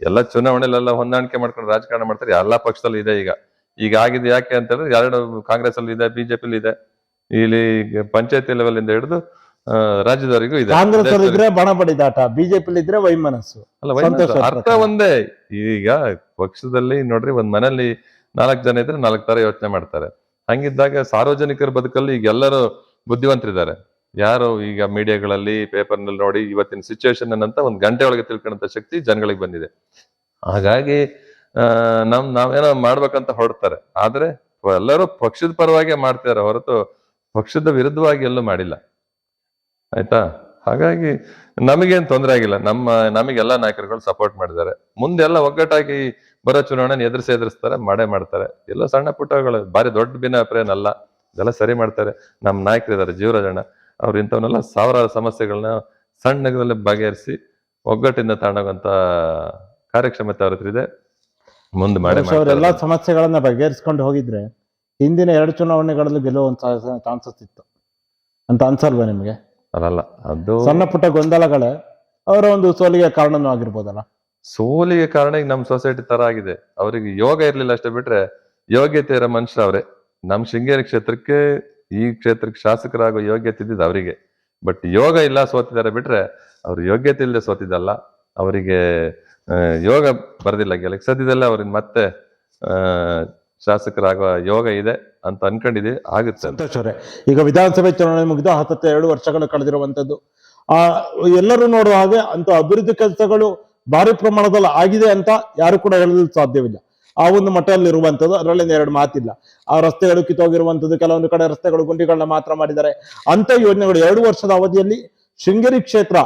ಎಲ್ಲ ಚುನಾವಣೆಲೆಲ್ಲ ಹೊಂದಾಣಿಕೆ ಮಾಡ್ಕೊಂಡು ರಾಜಕಾರಣ ಮಾಡ್ತಾರೆ ಎಲ್ಲ ಪಕ್ಷದಲ್ಲಿ ಇದೆ ಈಗ. ಈಗ ಆಗಿದೆ ಯಾಕೆ ಅಂತ ಹೇಳಿದ್ರೆ ಎರಡು ಕಾಂಗ್ರೆಸ್ ಅಲ್ಲಿ ಇದೆ ಬಿಜೆಪಿ ಇದೆ. ಇಲ್ಲಿ ಪಂಚಾಯತಿ ಲೆವೆಲ್ ಇಂದ ಹಿಡಿದು ರಾಜ್ಯದವರಿಗೂ ರಾಜ್ಯದವರೆಗೂ ಇದೆ. ಕಾಂಗ್ರೆಸ್ ಇದ್ರೆ ಬಣ ಬಡಿದಾಟ ಬಿಜೆಪಿ ಇದ್ರೆ ವೈಮನಸ್ಸು. ಅಲ್ಲ ಅರ್ಥ ಒಂದೇ. ಈಗ ಪಕ್ಷದಲ್ಲಿ ನೋಡ್ರಿ ಒಂದ್ ಮನೇಲಿ ನಾಲ್ಕು ಜನ ಇದ್ರೆ ನಾಲ್ಕು ತರ ಯೋಚನೆ ಮಾಡ್ತಾರೆ. ಹಂಗಿದ್ದಾಗ ಸಾರ್ವಜನಿಕರ ಬದುಕಲ್ಲಿ ಈಗ ಎಲ್ಲರೂ ಬುದ್ಧಿವಂತರಿದ್ದಾರೆ. ಯಾರು ಈಗ ಮೀಡಿಯಾಗಳಲ್ಲಿ ಪೇಪರ್ನಲ್ಲಿ ನೋಡಿ ಇವತ್ತಿನ ಸಿಚುವೇಶನ್ ಅಂತ ಒಂದು ಗಂಟೆ ಒಳಗೆ ತಿಳ್ಕೊಳ್ಳೋಂತ ಶಕ್ತಿ ಜನಗಳಿಗೆ ಬಂದಿದೆ. ಹಾಗಾಗಿ ನಮ್, ನಾವೇನೋ ಮಾಡ್ಬೇಕಂತ ಹೊರಡ್ತಾರೆ. ಆದ್ರೆ, ಎಲ್ಲರೂ ಪಕ್ಷದ ಪರವಾಗಿ ಮಾಡ್ತಾರೆ ಹೊರತು ಪಕ್ಷದ ವಿರುದ್ಧವಾಗಿ ಎಲ್ಲೂ ಮಾಡಿಲ್ಲ. ಆಯ್ತಾ? ಹಾಗಾಗಿ ನಮಗೇನು ತೊಂದರೆ ಆಗಿಲ್ಲ. ನಮ್ಮ, ನಮಗೆಲ್ಲ ನಾಯಕರುಗಳು ಸಪೋರ್ಟ್ ಮಾಡಿದ್ದಾರೆ. ಮುಂದೆಲ್ಲ ಒಗ್ಗಟ್ಟಾಗಿ ಬರೋ ಚುನಾವಣೆ ಎದುರಿಸಿ ಎದುರಿಸ್ತಾರೆ, ಮಾಡೇ ಮಾಡ್ತಾರೆ. ಎಲ್ಲ ಸಣ್ಣ ಪುಟ್ಟಗಳು ಭಾರಿ ದೊಡ್ಡ ಭಿನ್ನಾಭಿಪ್ರಾಯನಲ್ಲ. ಇದೆಲ್ಲ ಸರಿ ಮಾಡ್ತಾರೆ. ನಮ್ಮ ನಾಯಕರಿದ್ದಾರೆ, ಜೀವರಾಜಣ್ಣ. ಅವ್ರು ಇಂಥವನ್ನೆಲ್ಲ ಸಾವಿರಾರು ಸಮಸ್ಯೆಗಳನ್ನ ನಗರದಲ್ಲಿ ಬಗೆಹರಿಸಿ ಒಗ್ಗಟ್ಟಿಂದ ತಗೊಂಡೋಗಂತ ಕಾರ್ಯಕ್ಷಮತೆ ಅವ್ರ ಹತ್ರ ಇದೆ. ಮುಂದೆ ಮಾಡಿ ಮಾಡ್ತಾರೆ ಸಮಸ್ಯೆಗಳನ್ನ ಬಗೆಹರಿಸ್ಕೊಂಡು ಹೋಗಿದ್ರೆ ಹಿಂದಿನ ಎರಡು ಚುನಾವಣೆಗಳಲ್ಲಿ ಗೆಲ್ಲುವ ಚಾನ್ಸಸ್ ಇತ್ತು. ಅಂತ ಅನ್ಸಲ್ವಾ ನಿಮ್ಗೆ? ಅಲ್ಲಲ್ಲ ಅದು ಸಣ್ಣ ಪುಟ್ಟ ಗೊಂದಲಗಳೇ ಅವರ ಒಂದು ಸೋಲಿಗೆ ಕಾರಣನೂ ಆಗಿರ್ಬೋದಲ್ಲ. ಸೋಲಿಗೆ ಕಾರಣ ಈಗ ನಮ್ಮ ಸೊಸೈಟಿ ತರ ಆಗಿದೆ. ಅವರಿಗೆ ಯೋಗ ಇರ್ಲಿಲ್ಲ ಅಷ್ಟೇ ಬಿಟ್ರೆ ಯೋಗ್ಯತೆ ಇರೋ ಮನುಷ್ಯ ಅವರೇ ನಮ್ ಶೃಂಗೇರಿ ಕ್ಷೇತ್ರಕ್ಕೆ ಈ ಕ್ಷೇತ್ರಕ್ಕೆ ಶಾಸಕರಾಗೋ ಯೋಗ್ಯತೆ ಇದ್ದಿದ್ದು ಅವರಿಗೆ. ಬಟ್ ಯೋಗ ಇಲ್ಲ ಸೋತಿದ್ದಾರೆ ಬಿಟ್ರೆ ಅವ್ರ ಯೋಗ್ಯತೆ ಇಲ್ಲದೆ ಸೋತಿದ್ದಲ್ಲ. ಅವರಿಗೆ ಯೋಗ ಬರದಿಲ್ಲ. ಗೆಲಕ್ ಸದ್ಯದಲ್ಲೇ ಅವ್ರಿಗೆ ಮತ್ತೆ ಶಾಸಕರಾಗುವ ಯೋಗ ಇದೆ ಅಂತ ಅನ್ಕೊಂಡಿದೀವಿ ಆಗುತ್ತೆ. ಸಂತೋಷ್ ಅವರೇ, ಈಗ ವಿಧಾನಸಭೆ ಚುನಾವಣೆ ಮುಗಿದು ಹತ್ತತ್ತ ಎರಡು ವರ್ಷಗಳು ಕಳೆದಿರುವಂತದ್ದು ಆ, ಎಲ್ಲರೂ ನೋಡುವ ಹಾಗೆ ಅಂತ ಅಭಿವೃದ್ಧಿ ಕೆಲಸಗಳು ಭಾರಿ ಪ್ರಮಾಣದಲ್ಲಿ ಆಗಿದೆ ಅಂತ ಯಾರು ಕೂಡ ಹೇಳಲು ಸಾಧ್ಯವಿಲ್ಲ. ಆ ಒಂದು ಮಟ್ಟದಲ್ಲಿ ಇರುವಂತದ್ದು ಅದರಲ್ಲಿ ಎರಡು ಮಾತಿಲ್ಲ. ಆ ರಸ್ತೆಗಳು ಕಿತ್ತೋಗಿರುವಂತದ್ದು ಕೆಲವೊಂದು ಕಡೆ ರಸ್ತೆಗಳು ಗುಂಡಿಗಳನ್ನ ಮಾತ್ರ ಮಾಡಿದ್ದಾರೆ. ಅಂತ ಯೋಜನೆಗಳು ಎರಡು ವರ್ಷದ ಅವಧಿಯಲ್ಲಿ ಶೃಂಗೇರಿ ಕ್ಷೇತ್ರ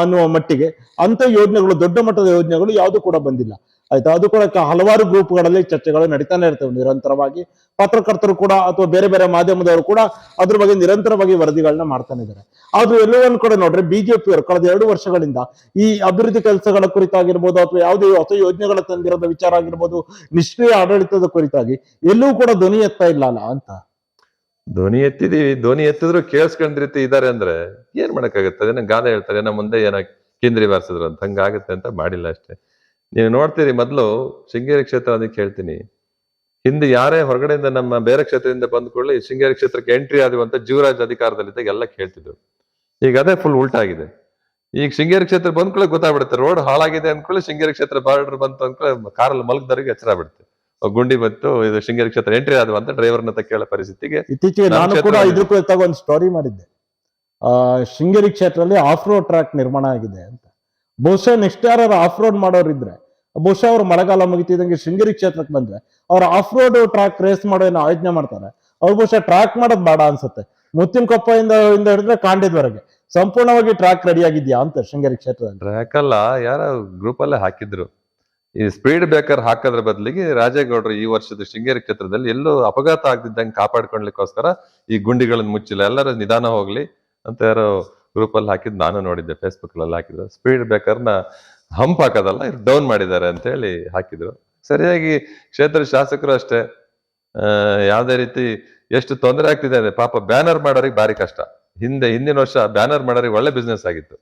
ಅನ್ನುವ ಮಟ್ಟಿಗೆ ಅಂತ ಯೋಜನೆಗಳು, ದೊಡ್ಡ ಮಟ್ಟದ ಯೋಜನೆಗಳು ಯಾವುದು ಕೂಡ ಬಂದಿಲ್ಲ. ಆಯ್ತಾ? ಅದು ಕೂಡ ಹಲವಾರು ಗ್ರೂಪ್ಗಳಲ್ಲಿ ಚರ್ಚೆಗಳು ನಡೀತಾನೆ ಇರ್ತವೆ. ನಿರಂತರವಾಗಿ ಪತ್ರಕರ್ತರು ಕೂಡ ಅಥವಾ ಬೇರೆ ಬೇರೆ ಮಾಧ್ಯಮದವರು ಕೂಡ ಅದ್ರ ಬಗ್ಗೆ ನಿರಂತರವಾಗಿ ವರದಿಗಳನ್ನ ಮಾಡ್ತಾನೆ ಇದ್ದಾರೆ. ಆದ್ರೂ ಎಲ್ಲೋ ಕಡೆ ನೋಡ್ರೆ ಬಿಜೆಪಿ ಅವರು ಕಳೆದ ಎರಡು ವರ್ಷಗಳಿಂದ ಈ ಅಭಿವೃದ್ಧಿ ಕೆಲಸಗಳ ಕುರಿತಾಗಿರ್ಬೋದು ಅಥವಾ ಯಾವುದೇ ಹೊಸ ಯೋಜನೆಗಳ ತಂದಿರೋದ ವಿಚಾರ ಆಗಿರ್ಬೋದು, ನಿಷ್ಕ್ರಿಯ ಆಡಳಿತದ ಕುರಿತಾಗಿ ಎಲ್ಲೂ ಕೂಡ ಧ್ವನಿ ಎತ್ತಾ ಇಲ್ಲ ಅಲ್ಲ ಅಂತ? ಧ್ವನಿ ಎತ್ತಿದೀವಿ ಧ್ವನಿ ಎತ್ತಿದ್ರು ಕೇಳಿಸ್ಕೊಂಡ್ ರೀತಿ ಇದಾರೆ ಅಂದ್ರೆ ಏನ್ ಮಾಡಕ್ಕಾಗತ್ತೆ? ಅದೇನೋ ಗಾದೆ ಹೇಳ್ತಾರೆ ಏನೋ ಮುಂದೆ ಏನೋ ಕೇಂದ್ರೀಯ ಬಾರಿಸಿದ್ರು ಅಂತ. ಹಂಗಾಗತ್ತೆ ಅಂತ ಮಾಡಿಲ್ಲ ಅಷ್ಟೇ. ನೀವು ನೋಡ್ತೀರಿ ಮೊದಲು ಶೃಂಗೇರಿ ಕ್ಷೇತ್ರ ಅದಕ್ಕೆ ಹೇಳ್ತೀನಿ ಹಿಂದೆ ಯಾರೇ ಹೊರಗಡೆಯಿಂದ ನಮ್ಮ ಬೇರೆ ಕ್ಷೇತ್ರದಿಂದ ಬಂದ ಕೂಡಲೇ ಶೃಂಗೇರಿ ಕ್ಷೇತ್ರಕ್ಕೆ ಎಂಟ್ರಿ ಆದವು ಅಂತ ಜೀವರಾಜ್ ಅಧಿಕಾರದಲ್ಲಿದ್ದಾಗ ಎಲ್ಲ ಕೇಳ್ತಿದ್ರು. ಈಗ ಅದೇ ಫುಲ್ ಉಲ್ಟಾಗಿದೆ ಈಗ ಶೃಂಗೇರಿ ಕ್ಷೇತ್ರ ಬಂದ್ ಕೂಡಲೇ ಗೊತ್ತಾಗ್ಬಿಡುತ್ತೆ. ರೋಡ್ ಹಾಳಾಗಿದೆ ಅಂದ್ಕೊಳ್ಳಿ ಶೃಂಗೇರಿ ಕ್ಷೇತ್ರ ಬಾರ್ಡರ್ ಬಂತು ಅಂದ್ಕೊಳ್ಳಿ ಕಾರಲ್ಲಿ ಮಲಗದವರಿಗೆ ಎಚ್ಚರ ಬಿಡುತ್ತೆ ಗುಂಡಿ ಬಂತು ಇದು ಶೃಂಗೇರಿ ಕ್ಷೇತ್ರ ಎಂಟ್ರಿ ಆದವು ಅಂತ ಡ್ರೈವರ್ನ ಕೇಳೋ ಪರಿಸ್ಥಿತಿಗೆ ಇತ್ತೀಚೆಗೆ ನಾನು ಕೂಡ ಇದ್ರ ಕುರಿತಾಗ ಒಂದು ಸ್ಟೋರಿ ಮಾಡಿದ್ದೆ. ಆ ಶೃಂಗೇರಿ ಕ್ಷೇತ್ರದಲ್ಲಿ ಆಫ್ ರೋಡ್ ಟ್ರ್ಯಾಕ್ ನಿರ್ಮಾಣ ಆಗಿದೆ ಅಂತ. ಬಹುಶಃ ನೆಕ್ಸ್ಟ್ ಯಾರು ಆಫ್ ರೋಡ್ ಮಾಡೋರು ಇದ್ರೆ, ಬಹುಶಃ ಅವ್ರು ಮಳೆಗಾಲ ಮುಗಿತಿದಂಗೆ ಶೃಂಗೇರಿ ಕ್ಷೇತ್ರಕ್ಕೆ ಬಂದ್ರೆ, ಅವ್ರು ಆಫ್ ರೋಡ್ ಟ್ರ್ಯಾಕ್ ರೇಸ್ ಮಾಡೋ ಏನೋ ಆಯೋಜನೆ ಮಾಡ್ತಾರೆ. ಅವ್ರು ಬಹುಶಃ ಟ್ರ್ಯಾಕ್ ಮಾಡೋದು ಬೇಡ ಅನ್ಸುತ್ತೆ. ಮುತ್ತಿನಕೊಪ್ಪದಿಂದ ಇಂದ ಹಿಡಿದ್ರೆ ಕಾಂಡಿದ್ವರೆಗೆ. ಸಂಪೂರ್ಣವಾಗಿ ಟ್ರ್ಯಾಕ್ ರೆಡಿ ಆಗಿದ್ಯಾ ಅಂತ ಶೃಂಗೇರಿ ಕ್ಷೇತ್ರದಲ್ಲಿ? ಟ್ರ್ಯಾಕ್ ಅಲ್ಲ, ಯಾರ ಗ್ರೂಪ್ ಅಲ್ಲೇ ಹಾಕಿದ್ರು. ಈ ಸ್ಪೀಡ್ ಬ್ರೇಕರ್ ಹಾಕೋದ್ರ ಬದಲಿಗೆ ರಾಜೇಗೌಡರು ಈ ವರ್ಷದ ಶೃಂಗೇರಿ ಕ್ಷೇತ್ರದಲ್ಲಿ ಎಲ್ಲೂ ಅಪಘಾತ ಆಗದಿದ್ದಂಗೆ ಕಾಪಾಡ್ಕೊಳ್ಲಿಕ್ಕೋಸ್ಕರ ಈ ಗುಂಡಿಗಳನ್ನ ಮುಚ್ಚಿಲ್ಲ. ಎಲ್ಲರೂ ನಿಧಾನ ಹೋಗ್ಲಿ ಅಂತ ಯಾರೋ ಗ್ರೂಪ್ ಅಲ್ಲಿ ಹಾಕಿದ್ ನಾನು ನೋಡಿದ್ದೆ ಫೇಸ್ಬುಕ್ ಅಲ್ಲಿ ಹಾಕಿದ್ರು ಸ್ಪೀಡ್ ಬ್ರೇಕರ್ನ ಹಂಪ್ ಹಾಕೋದಲ್ಲ ಡೌನ್ ಮಾಡಿದ್ದಾರೆ ಅಂತ ಹೇಳಿ ಹಾಕಿದ್ರು. ಸರಿಯಾಗಿ ಕ್ಷೇತ್ರ ಶಾಸಕರು ಅಷ್ಟೇ. ಯಾವುದೇ ಯಾವ್ದೇ ರೀತಿ ಎಷ್ಟು ತೊಂದರೆ ಆಗ್ತಿದೆ ಅಂದ್ರೆ ಪಾಪ ಬ್ಯಾನರ್ ಮಾಡೋರಿಗೆ ಭಾರಿ ಕಷ್ಟ. ಹಿಂದೆ ಹಿಂದಿನ ವರ್ಷ ಬ್ಯಾನರ್ ಮಾಡೋರಿಗೆ ಒಳ್ಳೆ ಬಿಸ್ನೆಸ್ ಆಗಿತ್ತು.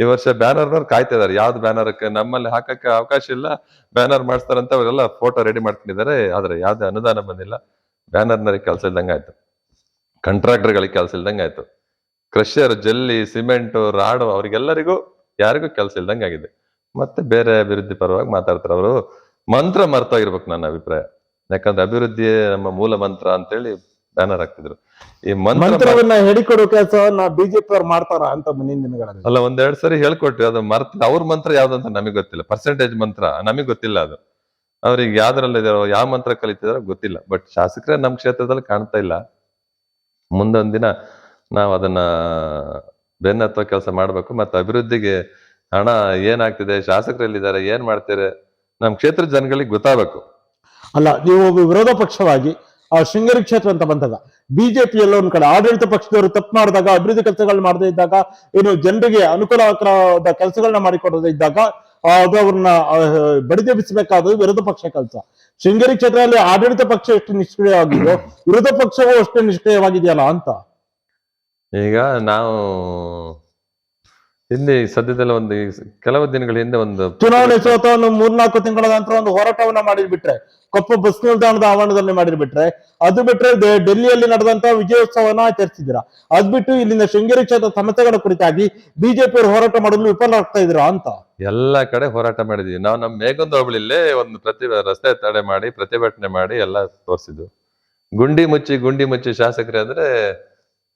ಈ ವರ್ಷ ಬ್ಯಾನರ್ನವ್ರು ಕಾಯ್ತಾ ಇದಾರೆ ಯಾವ್ದು ಬ್ಯಾನರ್ಕ್ಕೆ ನಮ್ಮಲ್ಲಿ ಹಾಕಕ್ಕೆ ಅವಕಾಶ ಇಲ್ಲ ಬ್ಯಾನರ್ ಮಾಡಿಸ್ತಾರಂತ ಅವರೆಲ್ಲ ಫೋಟೋ ರೆಡಿ ಮಾಡ್ಕೊಂಡಿದ್ದಾರೆ. ಆದ್ರೆ ಯಾವ್ದೇ ಅನುದಾನ ಬಂದಿಲ್ಲ. ಬ್ಯಾನರ್ನವ್ರಿಗೆ ಕೆಲಸ ಇಲ್ದಂಗೆ ಆಯ್ತು ಕಾಂಟ್ರಾಕ್ಟರ್ಗಳಿಗೆ ಕೆಲಸ ಇಲ್ದಂಗೆ ಆಯ್ತು ಕ್ರಷರ್ ಜಲ್ಲಿ ಸಿಮೆಂಟ್ ರಾಡು ಅವ್ರಿಗೆಲ್ಲರಿಗೂ ಯಾರಿಗೂ ಕೆಲಸ ಇಲ್ದಂಗೆ ಆಗಿದೆ. ಮತ್ತೆ ಬೇರೆ ಅಭಿವೃದ್ಧಿ ಪರವಾಗಿ ಮಾತಾಡ್ತಾರೆ ಅವರು. ಮಂತ್ರ ಮರ್ತೋಗಿರ್ಬೇಕು ನನ್ನ ಅಭಿಪ್ರಾಯ. ಯಾಕಂದ್ರೆ ಅಭಿವೃದ್ಧಿ ನಮ್ಮ ಮೂಲ ಮಂತ್ರ ಅಂತೇಳಿ ಬ್ಯಾನರ್ ಹಾಕ್ತಿದ್ರು. ಈ ಮಂತ್ರವನ್ನ ಹೇಳಿಕೊಡೋ ಕೆಲಸವನ್ನ ಬಿಜೆಪಿ ಅವ್ರು ಮಾಡ್ತಾರ ಅಂತ ಮುಂದಿನ ದಿನಗಳಲ್ಲಿ? ಅಲ್ಲ ಒಂದೆರಡು ಸರಿ ಹೇಳ್ಕೊಟ್ರಿ. ಅದು ಮರ್ತ ಅವ್ರ ಮಂತ್ರ ಯಾವ್ದಂತ ನಮಗೆ ಗೊತ್ತಿಲ್ಲ. ಪರ್ಸೆಂಟೇಜ್ ಮಂತ್ರ. ನಮಗೆ ಗೊತ್ತಿಲ್ಲ ಅದು. ಅವ್ರಿಗೆ ಯಾವ್ದ್ರಲ್ಲಿ ಇದಾರೋ ಯಾವ ಮಂತ್ರ ಕಲಿತಿದಾರೋ ಗೊತ್ತಿಲ್ಲ. ಬಟ್ ಶಾಸಕರೇ ನಮ್ಮ ಕ್ಷೇತ್ರದಲ್ಲಿ ಕಾಣ್ತಾ ಇಲ್ಲ. ಮುಂದೊಂದ್ ದಿನ ನಾವು ಅದನ್ನ ಬೆನ್ನತ್ತೋ ಕೆಲಸ ಮಾಡ್ಬೇಕು. ಮತ್ತೆ ಅಭಿವೃದ್ಧಿಗೆ ಹಣ ಏನಾಗ್ತಿದೆ, ಶಾಸಕರಲ್ಲಿದ್ದಾರೆ, ಏನ್ ಮಾಡ್ತಾರೆ, ನಮ್ ಕ್ಷೇತ್ರದ ಜನಗಳಿಗೆ ಗೊತ್ತಾಗಬೇಕು. ಅಲ್ಲ, ನೀವು ವಿರೋಧ ಪಕ್ಷವಾಗಿ, ಆ ಶೃಂಗೇರಿ ಕ್ಷೇತ್ರ ಅಂತ ಬಂದಾಗ ಬಿಜೆಪಿ ಎಲ್ಲ ಒಂದ್ ಕಡೆ ಆಡಳಿತ ಪಕ್ಷದವರು ತಪ್ಪು ಮಾಡಿದಾಗ, ಅಭಿವೃದ್ಧಿ ಕೆಲಸಗಳು ಮಾಡದೇ ಇದ್ದಾಗ ಏನು ಜನರಿಗೆ ಅನುಕೂಲಕರವಾದ ಕೆಲಸಗಳನ್ನ ಮಾಡಿಕೊಡದೇ ಇದ್ದಾಗ ಅದು ಅವ್ರನ್ನ ಬಡಿದೆಬ್ಬಿಸಬೇಕಾದ ವಿರೋಧ ಪಕ್ಷ ಕೆಲಸ. ಶೃಂಗೇರಿ ಕ್ಷೇತ್ರದಲ್ಲಿ ಆಡಳಿತ ಪಕ್ಷ ಎಷ್ಟು ನಿಷ್ಕ್ರಿಯವಾಗಿದೆಯೋ, ವಿರೋಧ ಪಕ್ಷವೂ ಅಷ್ಟೇ ನಿಷ್ಕ್ರಿಯವಾಗಿದೆಯಲ್ಲ ಅಂತ. ಈಗ ನಾವು ಇಲ್ಲಿ ಸದ್ಯದಲ್ಲ ಒಂದು ಕೆಲವು ದಿನಗಳ ಹಿಂದೆ ಒಂದು ಚುನಾವಣೆ ಸೋತ ಒಂದು ಮೂರ್ನಾಲ್ಕು ತಿಂಗಳ ನಂತರ ಒಂದು ಹೋರಾಟವನ್ನ ಮಾಡಿರ್ಬಿಟ್ರೆ ಕೊಪ್ಪ ಬಸ್ ನಿಲ್ದಾಣದ ಆವರಣದಲ್ಲಿ ಮಾಡಿರ್ಬಿಟ್ರೆ ಅದು ಬಿಟ್ರೆ ಡೆಲ್ಲಿಯಲ್ಲಿ ನಡೆದಂತ ವಿಜಯೋತ್ಸವನ ಆಚರಿಸಿದಿರ ಅದ್ ಬಿಟ್ಟು ಇಲ್ಲಿನ ಶೃಂಗೇರಿ ಕ್ಷೇತ್ರ ಸಮಸ್ಯೆಗಳ ಕುರಿತಾಗಿ ಬಿಜೆಪಿ ಹೋರಾಟ ಮಾಡಲು ವಿಫಲರಾಗ್ತಾ ಇದ್ರ ಅಂತ? ಎಲ್ಲ ಕಡೆ ಹೋರಾಟ ಮಾಡಿದೀವಿ ನಾವು ನಮ್ಮ ಮೇಘೊಂದು ಹೋಬಳಿಲೇ ಒಂದು ಪ್ರತಿ ರಸ್ತೆ ತಡೆ ಮಾಡಿ ಪ್ರತಿಭಟನೆ ಮಾಡಿ ಎಲ್ಲ ತೋರಿಸಿದ್ವು ಗುಂಡಿ ಮುಚ್ಚಿ ಗುಂಡಿ ಮುಚ್ಚಿ ಶಾಸಕರೇ ಅಂದ್ರೆ